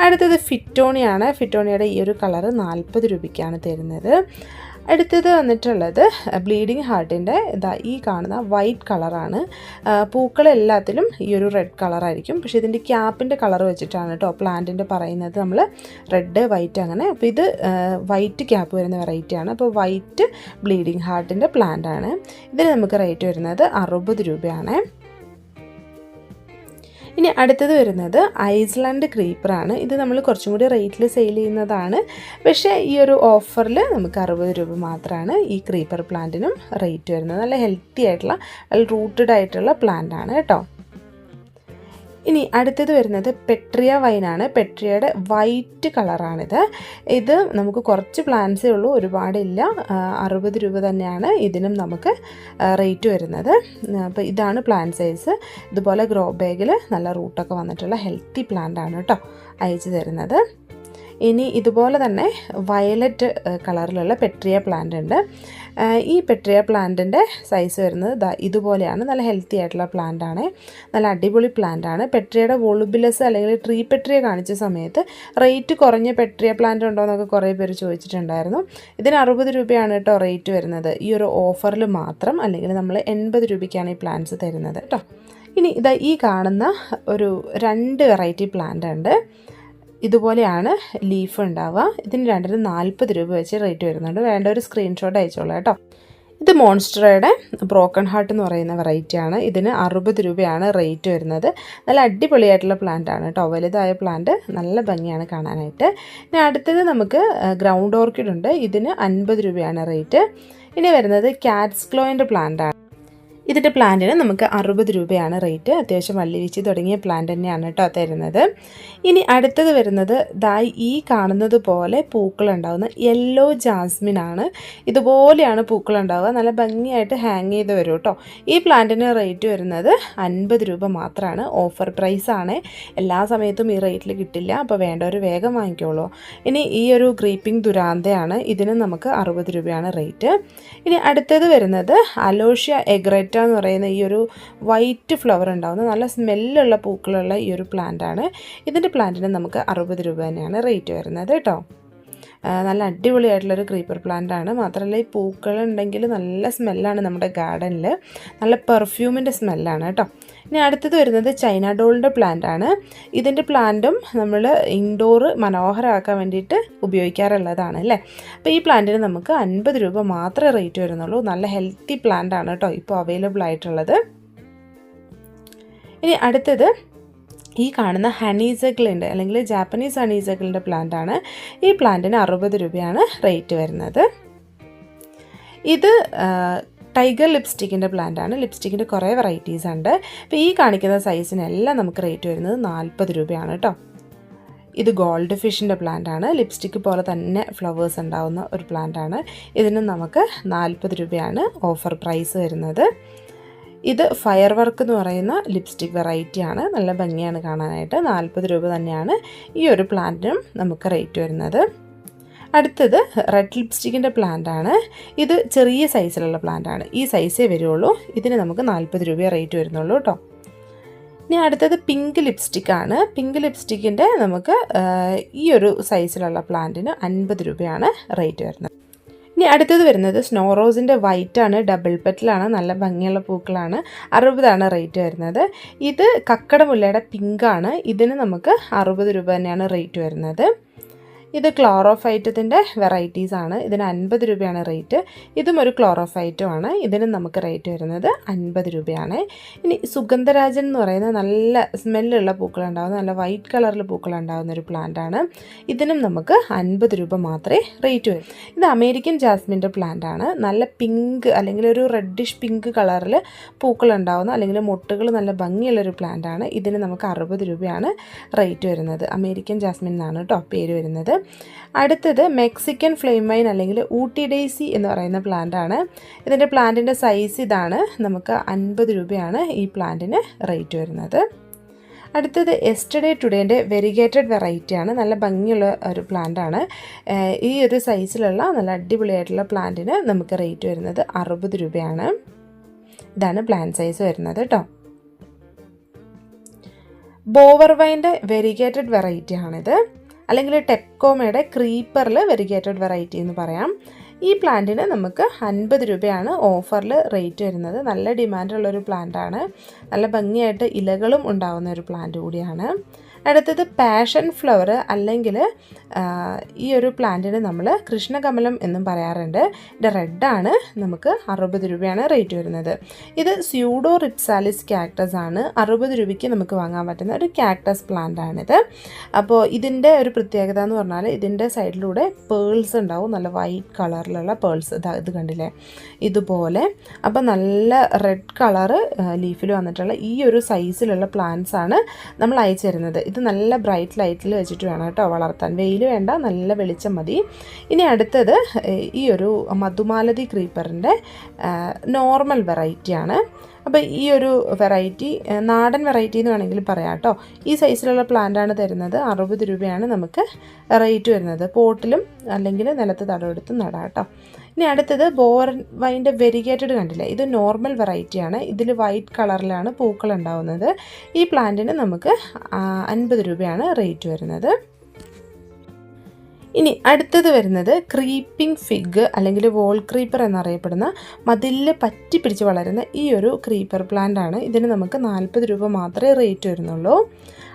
അടുത്തത് ഫിറ്റോണിയാണ് ഫിറ്റോണിയുടെ ഈ ഒരു കളറ് നാൽപ്പത് രൂപയ്ക്കാണ് തരുന്നത്. അടുത്തത് വന്നിട്ടുള്ളത് ബ്ലീഡിങ് ഹാർട്ടിന്റെ ഇതാ ഈ കാണുന്ന വൈറ്റ് കളറാണ് പൂക്കളെല്ലാത്തിലും ഈ ഒരു റെഡ് കളറായിരിക്കും പക്ഷേ ഇതിന്റെ ക്യാപ്പിന്റെ കളർ വെച്ചിട്ടാണ് കേട്ടോ പ്ലാന്റിന്റെ പറയുന്നത് നമ്മൾ റെഡ് വൈറ്റ് അങ്ങനെ. അപ്പോൾ ഇത് വൈറ്റ് ക്യാപ്പ് വരുന്ന വെറൈറ്റിയാണ് അപ്പോൾ വൈറ്റ് ബ്ലീഡിങ് ഹാർട്ടിന്റെ പ്ലാന്റ് ആണ്. ഇതിന് നമുക്ക് റേറ്റ് വരുന്നത് അറുപത് രൂപയാണ്. ഇനി അടുത്തത് വരുന്നത് ഐസ്ലാൻഡ് ക്രീപ്പറാണ്. ഇത് നമ്മൾ കുറച്ചും കൂടി റേറ്റിൽ സെയിൽ ചെയ്യുന്നതാണ്. പക്ഷേ ഈ ഒരു ഓഫറിൽ നമുക്ക് അറുപത് രൂപ മാത്രമാണ് ഈ ക്രീപ്പർ പ്ലാന്റിനും റേറ്റ് വരുന്നത്. നല്ല ഹെൽത്തി ആയിട്ടുള്ള റൂട്ടഡ് ആയിട്ടുള്ള പ്ലാന്റ് ആണ് കേട്ടോ. ഇനി അടുത്തത് വരുന്നത് പെട്രിയ വൈനാണ് പെട്രിയയുടെ വൈറ്റ് കളറാണിത് ഇത് നമുക്ക് കുറച്ച് പ്ലാന്റ്സേ ഉള്ളൂ ഒരുപാടില്ല. അറുപത് രൂപ തന്നെയാണ് ഇതിനും നമുക്ക് റേറ്റ് വരുന്നത്. അപ്പോൾ ഇതാണ് പ്ലാന്റ് സൈസ് ഇതുപോലെ ഗ്രോ ബാഗിൽ നല്ല റൂട്ടൊക്കെ വന്നിട്ടുള്ള ഹെൽത്തി പ്ലാന്റ് ആണ് കേട്ടോ അയച്ചു തരുന്നത്. ഇനി ഇതുപോലെ തന്നെ വയലറ്റ് കളറിലുള്ള പെട്രിയ പ്ലാന്റ് ഉണ്ട്. ഈ പെട്രിയ പ്ലാന്റിന്റെ സൈസ് വരുന്നത് ദാ ഇതുപോലെയാണ്. നല്ല ഹെൽത്തി ആയിട്ടുള്ള പ്ലാന്റ് ആണ്. നല്ല അടിപൊളി പ്ലാന്റ് ആണ്. പെട്രിയയുടെ വോളുബിലസ് അല്ലെങ്കിൽ ട്രീ പെട്രിയ കാണിച്ച സമയത്ത് റേറ്റ് കുറഞ്ഞ പെട്രിയ പ്ലാന്റ് ഉണ്ടോ എന്നൊക്കെ കുറേ പേര് ചോദിച്ചിട്ടുണ്ടായിരുന്നു. ഇതിന് അറുപത് രൂപയാണ് കേട്ടോ റേറ്റ് വരുന്നത്. ഈ ഒരു ഓഫറിൽ മാത്രം അല്ലെങ്കിൽ നമ്മൾ എൺപത് രൂപയ്ക്കാണ് ഈ പ്ലാന്റ്സ് തരുന്നത് കേട്ടോ. ഇനി ഇതാ ഈ കാണുന്ന ഒരു രണ്ട് വെറൈറ്റി പ്ലാന്റ് ഉണ്ട്. ഇതുപോലെയാണ് ലീഫ് ഉണ്ടാവുക. ഇതിന് രണ്ടിന് നാൽപ്പത് രൂപ വെച്ച് റേറ്റ് വരുന്നുണ്ട്. വേണ്ട ഒരു സ്ക്രീൻഷോട്ട് അയച്ചോളൂ കേട്ടോ. ഇത് മോൺസ്റ്ററയുടെ ബ്രോക്കൺ ഹാർട്ട് എന്ന് പറയുന്ന വെറൈറ്റി ആണ്. ഇതിന് അറുപത് രൂപയാണ് റേറ്റ് വരുന്നത്. നല്ല അടിപൊളിയായിട്ടുള്ള പ്ലാന്റ് ആണ് കേട്ടോ. വലുതായ പ്ലാന്റ് നല്ല ഭംഗിയാണ് കാണാനായിട്ട്. ഇനി അടുത്തത് നമുക്ക് ഗ്രൗണ്ട് ഓർക്കിഡ് ഉണ്ട്. ഇതിന് അൻപത് രൂപയാണ് റേറ്റ് ഇനി വരുന്നത് കാറ്റ്സ് ക്ലോയിന്റെ പ്ലാന്റ് ആണ്. ഇതിന്റെ പ്ലാന്റിന് നമുക്ക് അറുപത് രൂപയാണ് റേറ്റ്. അത്യാവശ്യം വള്ളിവീച്ചി തുടങ്ങിയ പ്ലാന്റ് തന്നെയാണ് കേട്ടോ തരുന്നത്. ഇനി അടുത്തത് വരുന്നത് ദായി ഈ കാണുന്നത് പോലെ പൂക്കളുണ്ടാവുന്ന യെല്ലോ ജാസ്മിൻ ആണ് ഇതുപോലെയാണ് പൂക്കളുണ്ടാവുക. നല്ല ഭംഗിയായിട്ട് ഹാങ് ചെയ്ത് വരും കേട്ടോ. ഈ പ്ലാന്റിന് റേറ്റ് വരുന്നത് അൻപത് രൂപ മാത്രമാണ്. ഓഫർ പ്രൈസ് ആണ്. എല്ലാ സമയത്തും ഈ റേറ്റിൽ കിട്ടില്ല. അപ്പോൾ വേണ്ടവർ വേഗം വാങ്ങിക്കോളൂ. ഇനി ഈ ഒരു ഗ്രീപ്പിംഗ് ദുരാന്തയാണ്. ഇതിന് നമുക്ക് അറുപത് രൂപയാണ് റേറ്റ്. ഇനി അടുത്തത് വരുന്നത് അലോഷ്യ എഗ്രറ്റ എന്ന് പറയുന്ന ഈ ഒരു വൈറ്റ് ഫ്ലവർ ഉണ്ടാകുന്ന നല്ല സ്മെല്ലുള്ള പൂക്കളുള്ള ഈ ഒരു പ്ലാന്റ് ആണ്. ഇതിന്റെ പ്ലാന്റിന് നമുക്ക് അറുപത് രൂപ തന്നെയാണ് റേറ്റ് വരുന്നത് കേട്ടോ. നല്ല അടിപൊളിയായിട്ടുള്ളൊരു ക്രീപ്പർ പ്ലാന്റ് ആണ്. മാത്രമല്ല ഈ പൂക്കളുണ്ടെങ്കിൽ നല്ല സ്മെല്ലാണ് നമ്മുടെ ഗാർഡനിൽ നല്ല പെർഫ്യൂമിന്റെ സ്മെല്ലാണ് കേട്ടോ. ഇനി അടുത്തത് വരുന്നത് ചൈന ഡോളിന്റെ പ്ലാന്റ് ആണ് ഇതിന്റെ പ്ലാന്റും നമ്മൾ ഇൻഡോർ മനോഹരമാക്കാൻ വേണ്ടിയിട്ട് ഉപയോഗിക്കാറുള്ളതാണ് അല്ലേ? അപ്പോൾ ഈ പ്ലാന്റിന് നമുക്ക് അൻപത് രൂപ മാത്രമേ റേറ്റ് വരുന്നുള്ളൂ. നല്ല ഹെൽത്തി പ്ലാന്റ് ആണ് കേട്ടോ ഇപ്പോൾ അവൈലബിൾ ആയിട്ടുള്ളത്. ഇനി അടുത്തത് ഈ കാണുന്ന ഹണീസക്കിളുണ്ട് അല്ലെങ്കിൽ ജാപ്പനീസ് ഹണീസക്കിളിന്റെ പ്ലാന്റ് ആണ് ഈ പ്ലാന്റിന് അറുപത് രൂപയാണ് റേറ്റ് വരുന്നത്. ഇത് ടൈഗർ ലിപ്സ്റ്റിക്കിന്റെ പ്ലാന്റ് ആണ് ലിപ്സ്റ്റിക്കിന്റെ കുറേ വെറൈറ്റീസ് ഉണ്ട്. അപ്പോൾ ഈ കാണിക്കുന്ന സൈസിനെല്ലാം നമുക്ക് റേറ്റ് വരുന്നത് നാൽപ്പത് രൂപയാണ് കേട്ടോ ഇത് ഗോൾഡ് ഫിഷിന്റെ പ്ലാന്റ് ആണ് ലിപ്സ്റ്റിക്ക് പോലെ തന്നെ ഫ്ലവേഴ്സ് ഉണ്ടാവുന്ന ഒരു പ്ലാന്റ് ആണ് ഇതിന് നമുക്ക് നാൽപ്പത് രൂപയാണ് ഓഫർ പ്രൈസ് വരുന്നത്. ഇത് ഫയർ വർക്ക് എന്ന് പറയുന്ന ലിപ്സ്റ്റിക് വെറൈറ്റി ആണ്. നല്ല ഭംഗിയാണ് കാണാനായിട്ട്. നാൽപ്പത് രൂപ തന്നെയാണ് ഈ ഒരു പ്ലാന്റിനും നമുക്ക് റേറ്റ് വരുന്നത്. അടുത്തത് റെഡ് ലിപ്സ്റ്റിക്കിന്റെ പ്ലാന്റ് ആണ്. ഇത് ചെറിയ സൈസിലുള്ള പ്ലാന്റ് ആണ്. ഈ സൈസേ വരുള്ളൂ. ഇതിന് നമുക്ക് നാൽപ്പത് രൂപ റേറ്റ് വരുന്നുള്ളൂ കേട്ടോ ഇനി അടുത്തത് പിങ്ക് ലിപ്സ്റ്റിക്കാണ് പിങ്ക് ലിപ്സ്റ്റിക്കിന്റെ നമുക്ക് ഈ ഒരു സൈസിലുള്ള പ്ലാന്റിന് അൻപത് രൂപയാണ് റേറ്റ് വരുന്നത്. ഇനി അടുത്തത് വരുന്നത് സ്നോ റോസിന്റെ ആണ്. ഡബിൾ പെറ്റലാണ് നല്ല ഭംഗിയുള്ള പൂക്കളാണ്. അറുപതാണ് റേറ്റ് വരുന്നത്. ഇത് കക്കടമുല്ലയുടെ പിങ്കാണ് ഇതിന് നമുക്ക് അറുപത് രൂപ തന്നെയാണ് റേറ്റ് വരുന്നത്. ഇത് ക്ലോറോഫൈറ്റത്തിന്റെ വെറൈറ്റീസ് ആണ്. ഇതിന് അൻപത് രൂപയാണ് റേറ്റ്. ഇതും ഒരു ക്ലോറോഫൈറ്റും ആണ്. ഇതിനും നമുക്ക് റേറ്റ് വരുന്നത് അൻപത് രൂപയാണ്. ഇനി സുഗന്ധരാജൻ എന്ന് പറയുന്ന നല്ല സ്മെല്ലുള്ള പൂക്കളുണ്ടാകുന്ന നല്ല വൈറ്റ് കളറിൽ പൂക്കളുണ്ടാകുന്ന ഒരു പ്ലാന്റ് ആണ്. ഇതിനും നമുക്ക് അൻപത് രൂപ മാത്രമേ റേറ്റ് വരും. ഇത് അമേരിക്കൻ ജാസ്മിന്റെ പ്ലാന്റ് ആണ്. നല്ല പിങ്ക് അല്ലെങ്കിൽ ഒരു റെഡിഷ് പിങ്ക് കളറിൽ പൂക്കളുണ്ടാകുന്ന അല്ലെങ്കിൽ മുട്ടുകൾ നല്ല ഭംഗിയുള്ളൊരു പ്ലാന്റ് ആണ്. ഇതിന് നമുക്ക് അറുപത് രൂപയാണ് റേറ്റ് വരുന്നത്. അമേരിക്കൻ ജാസ്മിൻ എന്നാണ് കേട്ടോ പേര് വരുന്നത്. അടുത്തത് മെക്സിക്കൻ ഫ്ലെയിം വൈൻ അല്ലെങ്കിൽ ഊട്ടി ഡേസി എന്ന് പറയുന്ന പ്ലാന്റ് ആണ്. ഇതിന്റെ പ്ലാന്റിന്റെ സൈസ് ഇതാണ്. നമുക്ക് അൻപത് രൂപയാണ് ഈ പ്ലാന്റിന് റേറ്റ് വരുന്നത്. അടുത്തത് എസ്റ്റഡേ ടുഡേന്റെ വെരിഗേറ്റഡ് വെറൈറ്റിയാണ് നല്ല ഭംഗിയുള്ള ഒരു പ്ലാന്റാണ് ഈ ഒരു സൈസിലുള്ള നല്ല അടിപൊളിയായിട്ടുള്ള പ്ലാന്റിന് നമുക്ക് റേറ്റ് വരുന്നത് അറുപത് രൂപയാണ്. ഇതാണ് പ്ലാന്റ് സൈസ് വരുന്നത് കേട്ടോ ബോവർ വൈന്റെ വെരിഗേറ്റഡ് വെറൈറ്റി ആണിത്. അല്ലെങ്കിൽ ടെപ്കോമയുടെ ക്രീപ്പറിൽ വെരിഗേറ്റഡ് വെറൈറ്റി എന്ന് പറയാം. ഈ പ്ലാന്റിന് നമുക്ക് അൻപത് രൂപയാണ് ഓഫറിൽ റേറ്റ് വരുന്നത്. നല്ല ഡിമാൻഡുള്ളൊരു പ്ലാന്റാണ്. നല്ല ഭംഗിയായിട്ട് ഇലകളും ഉണ്ടാവുന്ന ഒരു പ്ലാന്റ് കൂടിയാണ്. അടുത്തത് പാഷൻ ഫ്ലവർ അല്ലെങ്കിൽ ഈ ഒരു പ്ലാന്റിന് നമ്മൾ കൃഷ്ണകമലം എന്നും പറയാറുണ്ട്. ഇത് റെഡാണ് നമുക്ക് അറുപത് രൂപയാണ് റേറ്റ് വരുന്നത്. ഇത് സ്യൂഡോ റിപ്സാലിസ് ക്യാക്ടസ് ആണ്. അറുപത് രൂപയ്ക്ക് നമുക്ക് വാങ്ങാൻ പറ്റുന്ന ഒരു ക്യാക്ടസ് പ്ലാന്റ് ആണിത്. അപ്പോൾ ഇതിന്റെ ഒരു പ്രത്യേകത എന്ന് പറഞ്ഞാൽ ഇതിന്റെ സൈഡിലൂടെ പേൾസ് ഉണ്ടാവും. നല്ല വൈറ്റ് കളറിലുള്ള പേൾസ് ഇതാ കണ്ടില്ലേ? ഇതുപോലെ. അപ്പോൾ നല്ല റെഡ് കളറ് ലീഫിൽ വന്നിട്ടുള്ള ഈ ഒരു സൈസിലുള്ള പ്ലാന്റ്സ് ആണ് നമ്മൾ അയച്ചു തരുന്നത്. ഇത് നല്ല ബ്രൈറ്റ് ലൈറ്റിൽ വെച്ചിട്ട് വേണം കേട്ടോ വളർത്താൻ. വെയിൽ വേണ്ട നല്ല വെളിച്ചം മതി. ഇനി അടുത്തത് ഈ ഒരു മധുമാലതി ക്രീപ്പറിന്റെ നോർമൽ വെറൈറ്റിയാണ് അപ്പോൾ ഈ ഒരു വെറൈറ്റി നാടൻ വെറൈറ്റി എന്ന് വേണമെങ്കിൽ പറയാം കേട്ടോ. ഈ സൈസിലുള്ള പ്ലാന്റാണ് തരുന്നത്. അറുപത് രൂപയാണ് നമുക്ക് റേറ്റ് വരുന്നത്. പോട്ടിലും അല്ലെങ്കിൽ നിലത്ത് തടവെടുത്ത് നടാം കേട്ടോ. ഇനി അടുത്തത് ബോർ വൈന്റെ വെരിഗേറ്റഡ് കണ്ടില്ലേ? ഇത് നോർമൽ വെറൈറ്റിയാണ് ഇതിൽ വൈറ്റ് കളറിലാണ് പൂക്കൾ ഉണ്ടാവുന്നത്. ഈ പ്ലാന്റിന് നമുക്ക് അൻപത് രൂപയാണ് റേറ്റ് വരുന്നത്. ഇനി അടുത്തത് വരുന്നത് ക്രീപ്പിംഗ് ഫിഗ് അല്ലെങ്കിൽ വോൾ ക്രീപ്പർ എന്നറിയപ്പെടുന്ന മതിലിൽ പറ്റി പിടിച്ച് വളരുന്ന ഈ ഒരു ക്രീപ്പർ പ്ലാന്റ് ആണ്. ഇതിന് നമുക്ക് നാൽപ്പത് രൂപ മാത്രമേ റേറ്റ് വരുന്നുള്ളൂ.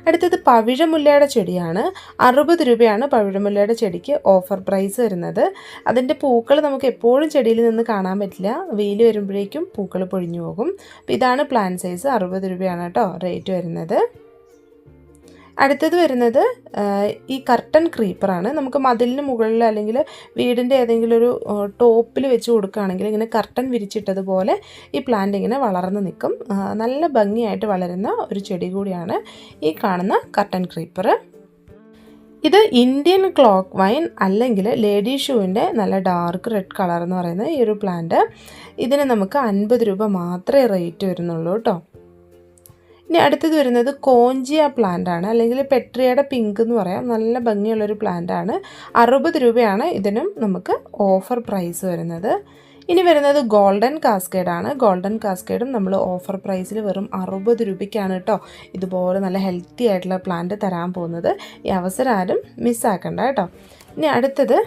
അടുത്തത് പവിഴമുല്ലയുടെ ചെടിയാണ്. അറുപത് രൂപയാണ് പവിഴമുല്ലയുടെ ചെടിക്ക് ഓഫർ പ്രൈസ് വരുന്നത്. അതിന്റെ പൂക്കൾ നമുക്ക് എപ്പോഴും ചെടിയിൽ നിന്ന് കാണാൻ പറ്റില്ല. വെയിൽ വരുമ്പോഴേക്കും പൂക്കൾ പൊഴിഞ്ഞു പോകും. ഇതാണ് പ്ലാൻ സൈസ് അറുപത് രൂപയാണ് കേട്ടോ റേറ്റ് വരുന്നത്. അടുത്തത് വരുന്നത് ഈ കർട്ടൻ ക്രീപ്പറാണ്. നമുക്ക് മതിലിന് മുകളിൽ അല്ലെങ്കിൽ വീടിന്റെ ഏതെങ്കിലും ഒരു ടോപ്പിൽ വെച്ച് കൊടുക്കുകയാണെങ്കിൽ ഇങ്ങനെ കർട്ടൻ വിരിച്ചിട്ടതുപോലെ ഈ പ്ലാന്റ് ഇങ്ങനെ വളർന്ന് നിൽക്കും. നല്ല ഭംഗിയായിട്ട് വളരുന്ന ഒരു ചെടി കൂടിയാണ് ഈ കാണുന്ന കർട്ടൻ ക്രീപ്പർ. ഇത് ഇന്ത്യൻ ക്ലോക്ക് വൈൻ അല്ലെങ്കിൽ ലേഡി ഷൂവിന്റെ നല്ല ഡാർക്ക് റെഡ് കളർ എന്ന് പറയുന്ന ഈ ഒരു പ്ലാന്റ്. ഇതിന് നമുക്ക് അൻപത് രൂപ മാത്രമേ റേറ്റ് വരുന്നുള്ളൂ കേട്ടോ. ഇനി അടുത്തത് വരുന്നത് കോഞ്ചിയ പ്ലാന്റ് ആണ്. അല്ലെങ്കിൽ പെട്രിയയുടെ പിങ്ക് എന്ന് പറയാം. നല്ല ഭംഗിയുള്ളൊരു പ്ലാന്റ് ആണ്. അറുപത് രൂപയാണ് ഇതിനും നമുക്ക് ഓഫർ പ്രൈസ് വരുന്നത്. ഇനി വരുന്നത് ഗോൾഡൻ കാസ്കേഡാണ് ഗോൾഡൻ കാസ്കേഡും നമ്മൾ ഓഫർ പ്രൈസിൽ വെറും അറുപത് രൂപയ്ക്കാണ് കേട്ടോ ഇതുപോലെ നല്ല ഹെൽത്തി ആയിട്ടുള്ള പ്ലാന്റ് തരാൻ പോകുന്നത്. ഈ അവസരം ആരും മിസ്സാക്കണ്ട കേട്ടോ ഇനി അടുത്തത്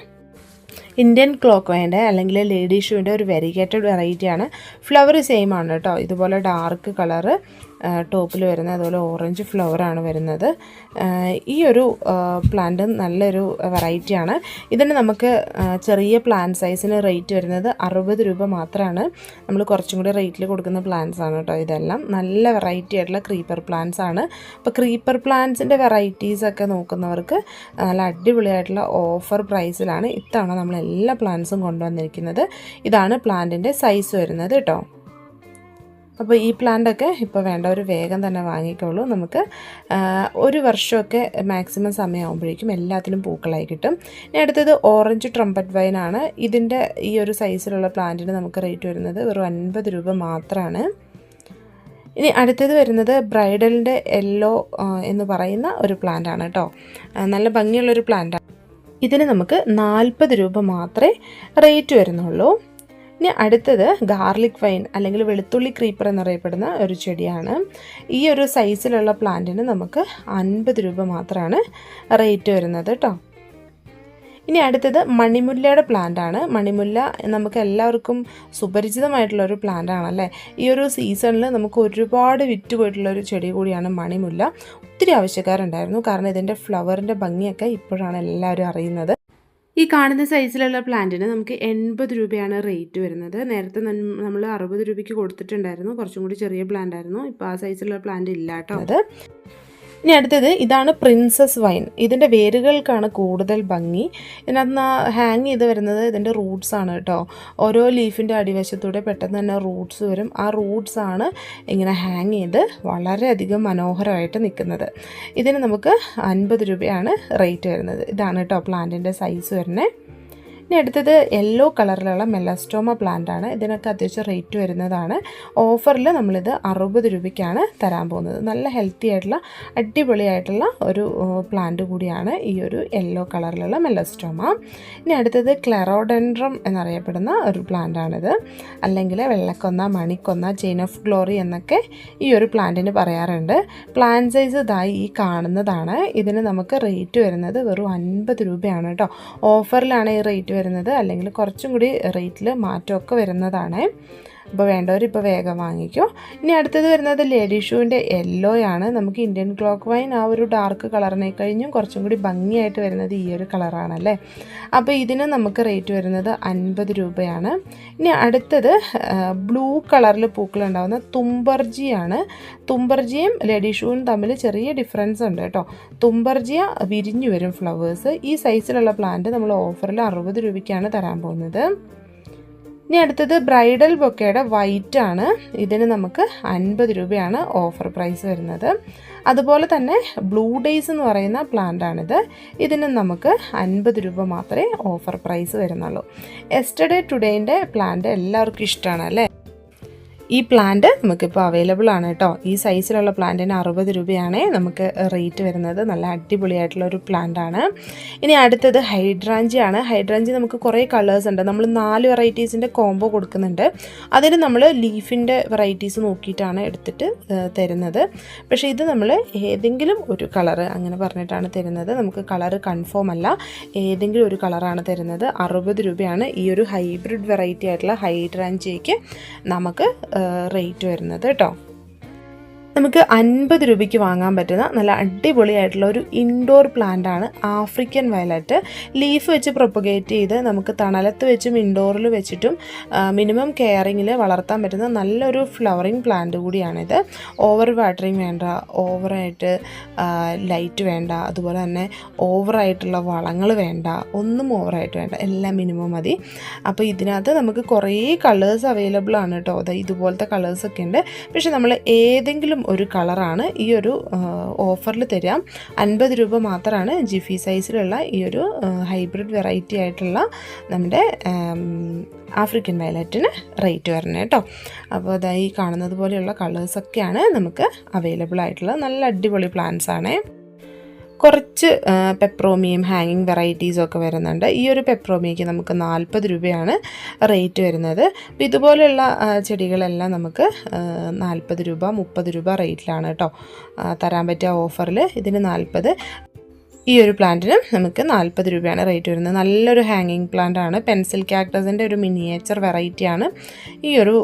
ഇന്ത്യൻ ക്ലോക്ക് വേണ്ട അല്ലെങ്കിൽ ലേഡീഷൂവിന്റെ ഒരു വെരിഗേറ്റഡ് വെറൈറ്റിയാണ് ഫ്ലവർ സെയിം ആണ് കേട്ടോ ഇതുപോലെ ഡാർക്ക് കളറ് ടോപ്പിൽ വരുന്നത് അതുപോലെ ഓറഞ്ച് ഫ്ലവറാണ് വരുന്നത്. ഈ ഒരു പ്ലാന്റ് നല്ലൊരു വെറൈറ്റിയാണ് ഇതിന് നമുക്ക് ചെറിയ പ്ലാൻ സൈസിന് റേറ്റ് വരുന്നത് അറുപത് രൂപ മാത്രമാണ്. നമ്മൾ കുറച്ചും കൂടി റേറ്റിൽ കൊടുക്കുന്ന പ്ലാന്റ്സ് ആണ് കേട്ടോ ഇതെല്ലാം. നല്ല വെറൈറ്റി ആയിട്ടുള്ള ക്രീപ്പർ പ്ലാന്റ്സ് ആണ്. അപ്പോൾ ക്രീപ്പർ പ്ലാന്റ്സിന്റെ വെറൈറ്റീസ് ഒക്കെ നോക്കുന്നവർക്ക് നല്ല അടിപൊളിയായിട്ടുള്ള ഓഫർ പ്രൈസിലാണ് ഇത്തവണ നമ്മൾ എല്ലാ പ്ലാന്റ്സും കൊണ്ടുവന്നിരിക്കുന്നത്. ഇതാണ് പ്ലാന്റിന്റെ സൈസ് വരുന്നത് കേട്ടോ അപ്പോൾ ഈ പ്ലാന്റൊക്കെ ഇപ്പോൾ ഒരു വേഗം തന്നെ വാങ്ങിക്കോളൂ. നമുക്ക് ഒരു വർഷമൊക്കെ മാക്സിമം സമയമാകുമ്പോഴേക്കും എല്ലാത്തിലും പൂക്കളായി കിട്ടും. ഇനി അടുത്തത് ഓറഞ്ച് ട്രംപറ്റ് വൈനാണ് ഇതിന്റെ ഈ ഒരു സൈസിലുള്ള പ്ലാന്റിന് നമുക്ക് റേറ്റ് വരുന്നത് വെറും അൻപത് രൂപ മാത്രമാണ് ഇനി അടുത്തത് വരുന്നത് ബ്രൈഡലിന്റെ യെല്ലോ എന്ന് പറയുന്ന ഒരു പ്ലാന്റ് ആണ് കേട്ടോ നല്ല ഭംഗിയുള്ളൊരു പ്ലാന്റാണ് ഇതിന് നമുക്ക് നാൽപ്പത് രൂപ മാത്രമേ റേറ്റ് വരുന്നുള്ളൂ. ഇനി അടുത്തത് ഗാർലിക് വൈൻ അല്ലെങ്കിൽ വെളുത്തുള്ളി ക്രീപ്പർ എന്നറിയപ്പെടുന്ന ഒരു ചെടിയാണ്. ഈ ഒരു സൈസിലുള്ള പ്ലാന്റിന് നമുക്ക് അൻപത് രൂപ മാത്രമാണ് റേറ്റ് വരുന്നത് കേട്ടോ ഇനി അടുത്തത് മണിമുല്ലയുടെ പ്ലാന്റ് ആണ് മണിമുല്ല നമുക്ക് എല്ലാവർക്കും സുപരിചിതമായിട്ടുള്ള ഒരു പ്ലാന്റ് ആണല്ലേ ഈ ഒരു സീസണിൽ നമുക്ക് ഒരുപാട് വിറ്റ് പോയിട്ടുള്ള ഒരു ചെടി കൂടിയാണ് മണിമുല്ല. ഒത്തിരി ആവശ്യക്കാരുണ്ടായിരുന്നു. കാരണം ഇതിന്റെ ഫ്ലവറിന്റെ ഭംഗിയൊക്കെ ഇപ്പോഴാണ് എല്ലാവരും അറിയുന്നത്. ഈ കാണുന്ന സൈസിലുള്ള പ്ലാന്റിന് നമുക്ക് എൺപത് രൂപയാണ് റേറ്റ് വരുന്നത്. നേരത്തെ നമ്മൾ അറുപത് രൂപയ്ക്ക് കൊടുത്തിട്ടുണ്ടായിരുന്നു. കുറച്ചും കൂടി ചെറിയ പ്ലാന്റ് ആയിരുന്നു. ഇപ്പോൾ ആ സൈസിലുള്ള പ്ലാന്റ് ഇല്ല കേട്ടോ. അത്. ഇനി അടുത്തത് ഇതാണ് പ്രിൻസസ് വൈൻ ഇതിന്റെ വേരുകൾക്കാണ് കൂടുതൽ ഭംഗി. ഇതിനകത്ത് ഹാങ് ചെയ്ത് വരുന്നത് ഇതിന്റെ റൂട്ട്സ് ആണ് കേട്ടോ. ഓരോ ലീഫിന്റെ അടിവശത്തൂടെ പെട്ടെന്ന് തന്നെ റൂട്ട്സ് വരും. ആ റൂട്ട്സ് ആണ് ഇങ്ങനെ ഹാങ് ചെയ്ത് വളരെയധികം മനോഹരമായിട്ട് നിൽക്കുന്നത്. ഇതിന് നമുക്ക് അൻപത് രൂപയാണ് റേറ്റ് വരുന്നത്. ഇതാണ് കേട്ടോ പ്ലാന്റിന്റെ സൈസ് വരുന്നത്. ഇനി അടുത്തത് യെല്ലോ കളറിലുള്ള മെലസ്റ്റോമ പ്ലാന്റ് ആണ്. ഇതിനൊക്കെ അത്യാവശ്യം റേറ്റ് വരുന്നതാണ്. ഓഫറിൽ നമ്മളിത് അറുപത് രൂപയ്ക്കാണ് തരാൻ പോകുന്നത്. നല്ല ഹെൽത്തി ആയിട്ടുള്ള അടിപൊളിയായിട്ടുള്ള ഒരു പ്ലാന്റ് കൂടിയാണ് ഈ ഒരു യെല്ലോ കളറിലുള്ള മെലസ്റ്റോമ. ഇനി അടുത്തത് ക്ലെറോഡെൻഡ്രം എന്നറിയപ്പെടുന്ന ഒരു പ്ലാന്റ് ആണിത്. അല്ലെങ്കിൽ വെള്ളക്കൊന്ന മണിക്കൊന്ന ചെയിൻ ഓഫ് ഗ്ലോറി എന്നൊക്കെ ഈ ഒരു പ്ലാന്റിന് പറയാറുണ്ട്. പ്ലാന്റ് സൈസ് ഇതായി ഈ കാണുന്നതാണ്. ഇതിന് നമുക്ക് റേറ്റ് വരുന്നത് വെറും അൻപത് രൂപയാണ് കേട്ടോ. ഓഫറിലാണ് ഈ റേറ്റ് വരുന്നത് അല്ലെങ്കിൽ കുറച്ചും കൂടി റേറ്റിൽ മാറ്റമൊക്കെ വരുന്നതാണ്. അപ്പോൾ വേണ്ടവർ ഇപ്പോൾ വേഗം വാങ്ങിക്കും. ഇനി അടുത്തത് വരുന്നത് ലേഡി ഷൂവിന്റെ യെല്ലോ ആണ്. നമുക്ക് ഇന്ത്യൻ ക്ലോക്ക് വൈൻ ആ ഒരു ഡാർക്ക് കളറിനെ കഴിഞ്ഞും കുറച്ചും കൂടി ഭംഗിയായിട്ട് വരുന്നത് ഈ ഒരു കളറാണല്ലേ അപ്പോൾ ഇതിന് നമുക്ക് റേറ്റ് വരുന്നത് അൻപത് രൂപയാണ്. ഇനി അടുത്തത് ബ്ലൂ കളറിൽ പൂക്കളുണ്ടാകുന്ന തുമ്പർജിയാണ് തുമ്പർജിയും ലേഡി ഷൂവും തമ്മിൽ ചെറിയ ഡിഫറൻസ് ഉണ്ട് കേട്ടോ. തുമ്പർജിയ വിരിഞ്ഞു വരും ഫ്ലവേഴ്സ് ഈ സൈസിലുള്ള പ്ലാന്റ് നമ്മൾ ഓഫറിൽ അറുപത് രൂപയ്ക്കാണ് തരാൻ പോകുന്നത്. ഇനി അടുത്തത് ബ്രൈഡൽ ബൊക്കയുടെ വൈറ്റ് ആണ്. ഇതിന് നമുക്ക് അൻപത് രൂപയാണ് ഓഫർ പ്രൈസ് വരുന്നത്. അതുപോലെ തന്നെ ബ്ലൂ ഡേയ്സ് എന്ന് പറയുന്ന പ്ലാന്റ് ആണിത്. ഇതിന് നമുക്ക് അൻപത് രൂപ മാത്രമേ ഓഫർ പ്രൈസ് വരുന്നുള്ളൂ. എസ്റ്റർഡേ ടുഡേന്റെ പ്ലാന്റ് എല്ലാവർക്കും ഇഷ്ടമാണ് അല്ലേ? ഈ പ്ലാന്റ് നമുക്കിപ്പോൾ അവൈലബിൾ ആണ് കേട്ടോ. ഈ സൈസിലുള്ള പ്ലാന്റിന് അറുപത് രൂപയാണ് നമുക്ക് റേറ്റ് വരുന്നത്. നല്ല അടിപൊളിയായിട്ടുള്ള ഒരു പ്ലാന്റ് ആണ്. ഇനി അടുത്തത് ഹൈഡ്രാഞ്ചി ആണ്. ഹൈഡ്രാഞ്ചി നമുക്ക് കുറേ കളേഴ്സ് ഉണ്ട്. നമ്മൾ നാല് വെറൈറ്റീസിന്റെ കോംബോ കൊടുക്കുന്നുണ്ട്. അതിന് നമ്മൾ ലീഫിന്റെ വെറൈറ്റീസ് നോക്കിയിട്ടാണ് എടുത്തിട്ട് തരുന്നത്. പക്ഷേ ഇത് നമ്മൾ ഏതെങ്കിലും ഒരു കളറ് അങ്ങനെ പറഞ്ഞിട്ടാണ് തരുന്നത്. നമുക്ക് കളറ് കൺഫേം അല്ല. ഏതെങ്കിലും ഒരു കളറാണ് തരുന്നത്. അറുപത് രൂപയാണ് ഈ ഒരു ഹൈബ്രിഡ് വെറൈറ്റി ആയിട്ടുള്ള ഹൈഡ്രാഞ്ചിക്ക് നമുക്ക് റേറ്റ് വരുന്നത് കേട്ടോ. നമുക്ക് അൻപത് രൂപയ്ക്ക് വാങ്ങാൻ പറ്റുന്ന നല്ല അടിപൊളിയായിട്ടുള്ള ഒരു ഇൻഡോർ പ്ലാന്റ് ആണ് ആഫ്രിക്കൻ വയലറ്റ് ലീഫ് വെച്ച് പ്രൊപ്പഗേറ്റ് ചെയ്ത് നമുക്ക് തണലത്ത് വെച്ചും ഇൻഡോറിൽ വെച്ചിട്ടും മിനിമം കെയറിങ്ങിൽ വളർത്താൻ പറ്റുന്ന നല്ലൊരു ഫ്ലവറിങ് പ്ലാന്റ് കൂടിയാണിത്. ഓവർ വാട്ടറിങ് വേണ്ട ഓവറായിട്ട് ലൈറ്റ് വേണ്ട അതുപോലെ തന്നെ ഓവറായിട്ടുള്ള വളങ്ങൾ വേണ്ട ഒന്നും ഓവറായിട്ട് വേണ്ട എല്ലാം മിനിമം മതി. അപ്പോൾ ഇതിനകത്ത് നമുക്ക് കുറേ കളേഴ്സ് അവൈലബിൾ ആണ് കേട്ടോ ഇതുപോലത്തെ കളേഴ്സൊക്കെ ഉണ്ട്. പക്ഷെ നമ്മൾ ഏതെങ്കിലും ഒരു കളറാണ് ഈ ഒരു ഓഫറിൽ തരാം. അൻപത് രൂപ മാത്രമാണ് ജിഫി സൈസിലുള്ള ഈ ഒരു ഹൈബ്രിഡ് വെറൈറ്റി ആയിട്ടുള്ള നമ്മുടെ ആഫ്രിക്കൻ വയലറ്റിന് റേറ്റ് വരണം കേട്ടോ. അപ്പോൾ അതായി കാണുന്നത് പോലെയുള്ള കളേഴ്സൊക്കെയാണ് നമുക്ക് അവൈലബിൾ ആയിട്ടുള്ളത്. നല്ല അടിപൊളി പ്ലാന്റ്സ് ആണേ കുറച്ച് പെപ്രോമിയും ഹാങ്ങിങ് വെറൈറ്റീസും ഒക്കെ വരുന്നുണ്ട്. ഈ ഒരു പെപ്രോമിയയ്ക്ക് നമുക്ക് നാൽപ്പത് രൂപയാണ് റേറ്റ് വരുന്നത്. ഇതുപോലെയുള്ള ചെടികളെല്ലാം നമുക്ക് നാൽപ്പത് രൂപ മുപ്പത് രൂപ റേറ്റിലാണ് കേട്ടോ തരാൻ പറ്റിയ ഓഫറിൽ ഇതിന് നാൽപ്പത് ഈ ഒരു പ്ലാന്റിനും നമുക്ക് നാൽപ്പത് രൂപയാണ് റേറ്റ് വരുന്നത്. നല്ലൊരു ഹാങ്ങിങ് പ്ലാന്റ് ആണ്. പെൻസിൽ ക്യാക്ടസിന്റെ ഒരു മിനിയേച്ചർ വെറൈറ്റിയാണ് ഈ ഒരു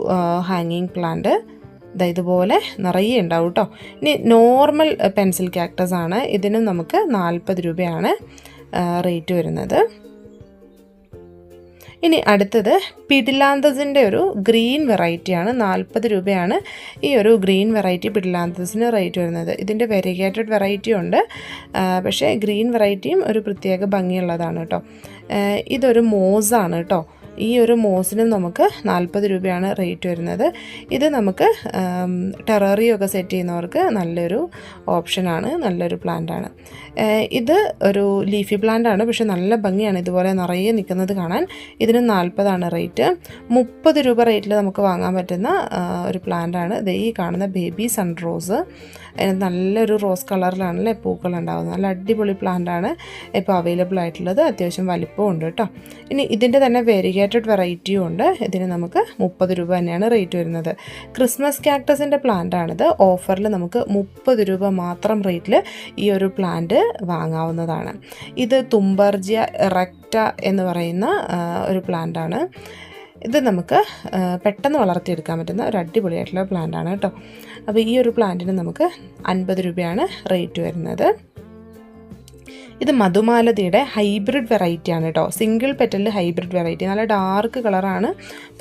ഹാങ്ങിങ് പ്ലാന്റ് ദാ ഇതുപോലെ നിറയെ ഉണ്ടാവും കേട്ടോ ഇനി നോർമൽ പെൻസിൽ ക്യാക്ടസ് ആണ്. ഇതിനും നമുക്ക് നാൽപ്പത് രൂപയാണ് റേറ്റ് വരുന്നത്. ഇനി അടുത്തത് പിടിലാന്തസിന്റെ ഒരു ഗ്രീൻ വെറൈറ്റിയാണ് നാൽപ്പത് രൂപയാണ് ഈ ഒരു ഗ്രീൻ വെറൈറ്റി പിടിലാന്തസിന് റേറ്റ് വരുന്നത്. ഇതിന്റെ വെരിഗേറ്റഡ് വെറൈറ്റി ഉണ്ട്. പക്ഷേ ഗ്രീൻ വെറൈറ്റിയും ഒരു പ്രത്യേക ഭംഗിയുള്ളതാണ് കേട്ടോ ഇതൊരു മോസാണ് കേട്ടോ ഈ ഒരു മോസിനും നമുക്ക് നാൽപ്പത് രൂപയാണ് റേറ്റ് വരുന്നത്. ഇത് നമുക്ക് ടെററിയൊക്കെ സെറ്റ് ചെയ്യുന്നവർക്ക് നല്ലൊരു ഓപ്ഷനാണ് നല്ലൊരു പ്ലാന്റാണ് ഇത് ഒരു ലീഫി പ്ലാന്റാണ് പക്ഷെ നല്ല ഭംഗിയാണ് ഇതുപോലെ നിറയെ നിൽക്കുന്നത് കാണാൻ. ഇതിന് നാൽപ്പതാണ് റേറ്റ് മുപ്പത് രൂപ റേറ്റിൽ നമുക്ക് വാങ്ങാൻ പറ്റുന്ന ഒരു പ്ലാന്റാണ് ഇത് ഈ കാണുന്ന ബേബി സൺ റോസ് നല്ലൊരു റോസ് കളറിലാണല്ലേ പൂക്കൾ ഉണ്ടാകുന്നത് നല്ല അടിപൊളി പ്ലാന്റാണ് ഇപ്പോൾ അവൈലബിൾ ആയിട്ടുള്ളത്. അത്യാവശ്യം വലിപ്പമുണ്ട് കേട്ടോ. ഇനി ഇതിന്റെ തന്നെ വേരിഗേറ്റഡ് വെറൈറ്റിയും ഉണ്ട്. ഇതിന് നമുക്ക് മുപ്പത് രൂപ തന്നെയാണ് റേറ്റ് വരുന്നത്. ക്രിസ്മസ് ക്യാക്ടസിന്റെ പ്ലാന്റ് ആണിത്. ഓഫറിൽ നമുക്ക് മുപ്പത് രൂപ മാത്രം റേറ്റിൽ ഈ ഒരു പ്ലാന്റ് വാങ്ങാവുന്നതാണ്. ഇത് തുമ്പർജിയ ഇറക്റ്റ എന്ന് പറയുന്ന ഒരു പ്ലാന്റാണ് ഇത് നമുക്ക് പെട്ടെന്ന് വളർത്തിയെടുക്കാൻ പറ്റുന്ന ഒരു അടിപൊളിയായിട്ടുള്ള പ്ലാന്റ് ആണ് കേട്ടോ. അപ്പോൾ ഈ ഒരു പ്ലാന്റിന് നമുക്ക് അൻപത് രൂപയാണ് റേറ്റ് വരുന്നത്. ഇത് മധുമാലതിയുടെ ഹൈബ്രിഡ് വെറൈറ്റി ആണ് കേട്ടോ. സിംഗിൾ പെറ്റലിൽ ഹൈബ്രിഡ് വെറൈറ്റി നല്ല ഡാർക്ക് കളറാണ്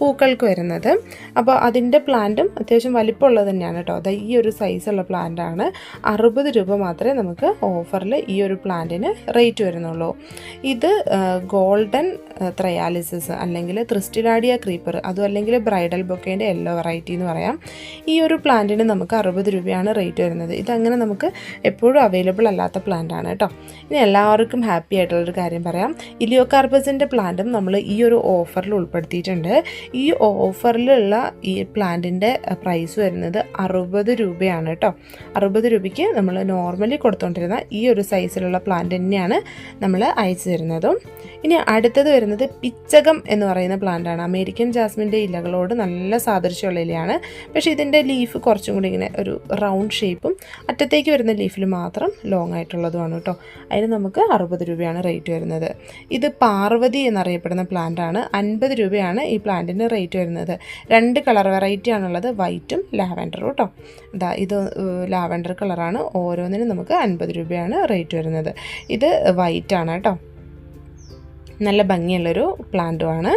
പൂക്കൾക്ക് വരുന്നത്. അപ്പോൾ അതിന്റെ പ്ലാന്റും അത്യാവശ്യം വലിപ്പമുള്ളത് തന്നെയാണ് കേട്ടോ. അത് ഈ ഒരു സൈസുള്ള പ്ലാന്റാണ് അറുപത് രൂപ മാത്രമേ നമുക്ക് ഓഫറിൽ ഈ ഒരു പ്ലാന്റിന് റേറ്റ് വരുന്നുള്ളൂ. ഇത് ഗോൾഡൻ ത്രയാലിസിസ് അല്ലെങ്കിൽ ത്രിസ്റ്റിലാഡിയ ക്രീപ്പർ അതും അല്ലെങ്കിൽ ബ്രൈഡൽ ബൊക്കേന്റെ യെല്ലോ വെറൈറ്റി എന്ന് പറയാം. ഈ ഒരു പ്ലാന്റിന് നമുക്ക് അറുപത് രൂപയാണ് റേറ്റ് വരുന്നത്. ഇതങ്ങനെ നമുക്ക് എപ്പോഴും അവൈലബിൾ അല്ലാത്ത പ്ലാന്റാണ് കേട്ടോ. ഇനി എല്ലാവർക്കും ഹാപ്പി ആയിട്ടുള്ളൊരു കാര്യം പറയാം. ഇലിയോകാർബസിന്റെ പ്ലാന്റും നമ്മൾ ഈ ഒരു ഓഫറിൽ ഉൾപ്പെടുത്തിയിട്ടുണ്ട്. ഈ ഓഫറിലുള്ള ഈ പ്ലാന്റിന്റെ പ്രൈസ് വരുന്നത് അറുപത് രൂപയാണ് കേട്ടോ. അറുപത് രൂപയ്ക്ക് നമ്മൾ നോർമലി കൊടുത്തുകൊണ്ടിരുന്ന ഈ ഒരു സൈസിലുള്ള പ്ലാന്റ് തന്നെയാണ് നമ്മൾ അയച്ചു തരുന്നതും. ഇനി അടുത്തത് വരുന്നത് പിച്ചകം എന്ന് പറയുന്ന പ്ലാന്റാണ് അമേരിക്കൻ ജാസ്മിന്റെ ഇലകളോട് നല്ല സാദൃശ്യമുള്ള ഇലയാണ്. പക്ഷേ ഇതിന്റെ ലീഫ് കുറച്ചും കൂടി ഇങ്ങനെ ഒരു റൗണ്ട് ഷേപ്പും അറ്റത്തേക്ക് വരുന്ന ലീഫിൽ മാത്രം ലോങ് ആയിട്ടുള്ളതുമാണ് കേട്ടോ. അതിന് നമുക്ക് അറുപത് രൂപയാണ് റേറ്റ് വരുന്നത്. ഇത് പാർവതി എന്നറിയപ്പെടുന്ന പ്ലാന്റാണ് അൻപത് രൂപയാണ് ഈ പ്ലാന്റിന് റേറ്റ് വരുന്നത്. രണ്ട് കളർ വെറൈറ്റി ആണുള്ളത്. വൈറ്റും ലാവൻഡറും കേട്ടോ ഇതാ ഇത് ലാവൻഡർ കളറാണ് ഓരോന്നിനും നമുക്ക് അൻപത് രൂപയാണ് റേറ്റ് വരുന്നത്. ഇത് വൈറ്റ് ആണ് കേട്ടോ നല്ല ഭംഗിയുള്ളൊരു പ്ലാന്റുമാണ്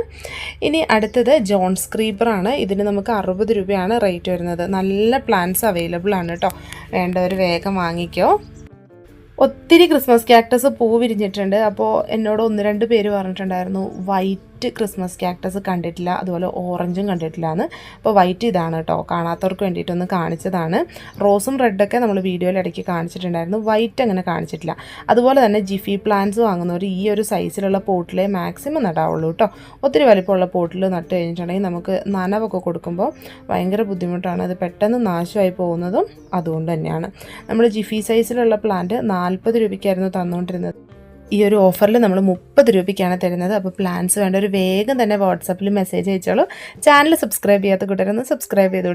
ഇനി അടുത്തത് ജോൺസ് ക്രീപ്പറാണ് ഇതിന് നമുക്ക് അറുപത് രൂപയാണ് റേറ്റ് വരുന്നത്. നല്ല പ്ലാന്റ്സ് അവൈലബിൾ ആണ് കേട്ടോ വേണ്ടവർ വേഗം വാങ്ങിക്കോ. ഒത്തിരി ക്രിസ്മസ് ക്യാക്ടസ് പൂ വിരിഞ്ഞിട്ടുണ്ട് അപ്പോൾ എന്നോട് ഒന്ന് രണ്ട് പേര് പറഞ്ഞിട്ടുണ്ടായിരുന്നു. വൈറ്റ് വൈറ്റ് ക്രിസ്മസ് ക്യാക്ടസ് കണ്ടിട്ടില്ല അതുപോലെ ഓറഞ്ചും കണ്ടിട്ടില്ല എന്ന് അപ്പോൾ വൈറ്റ് ഇതാണ് കേട്ടോ കാണാത്തവർക്ക് വേണ്ടിയിട്ടൊന്ന് കാണിച്ചതാണ്. റോസും റെഡൊക്കെ നമ്മൾ വീഡിയോയിൽ ഇടയ്ക്ക് കാണിച്ചിട്ടുണ്ടായിരുന്നു. വൈറ്റ് അങ്ങനെ കാണിച്ചിട്ടില്ല. അതുപോലെ തന്നെ ജിഫി പ്ലാന്റ്സ് വാങ്ങുന്നവർ ഈ ഒരു സൈസിലുള്ള പോട്ടിലേ മാക്സിമം നടാവുള്ളൂ കേട്ടോ ഒത്തിരി വലിപ്പമുള്ള പോട്ടിൽ നട്ട് കഴിഞ്ഞിട്ടുണ്ടെങ്കിൽ നമുക്ക് നനവൊക്കെ കൊടുക്കുമ്പോൾ ഭയങ്കര ബുദ്ധിമുട്ടാണ്. അത് പെട്ടെന്ന് നാശമായി പോകുന്നതും അതുകൊണ്ട് തന്നെയാണ്. നമ്മൾ ജിഫി സൈസിലുള്ള പ്ലാന്റ് നാൽപ്പത് രൂപയ്ക്കായിരുന്നു തന്നുകൊണ്ടിരുന്നത് ഈ ഒരു ഓഫറിൽ നമ്മൾ മുപ്പത് രൂപയ്ക്കാണ് തരുന്നത്. അപ്പോൾ പ്ലാൻസ് വേണ്ട ഒരു വേഗം തന്നെ വാട്സപ്പിൽ മെസ്സേജ് അയച്ചോളൂ. ചാനൽ സബ്സ്ക്രൈബ് ചെയ്യാത്ത കൂട്ടരൊന്ന് സബ്സ്ക്രൈബ് ചെയ്തു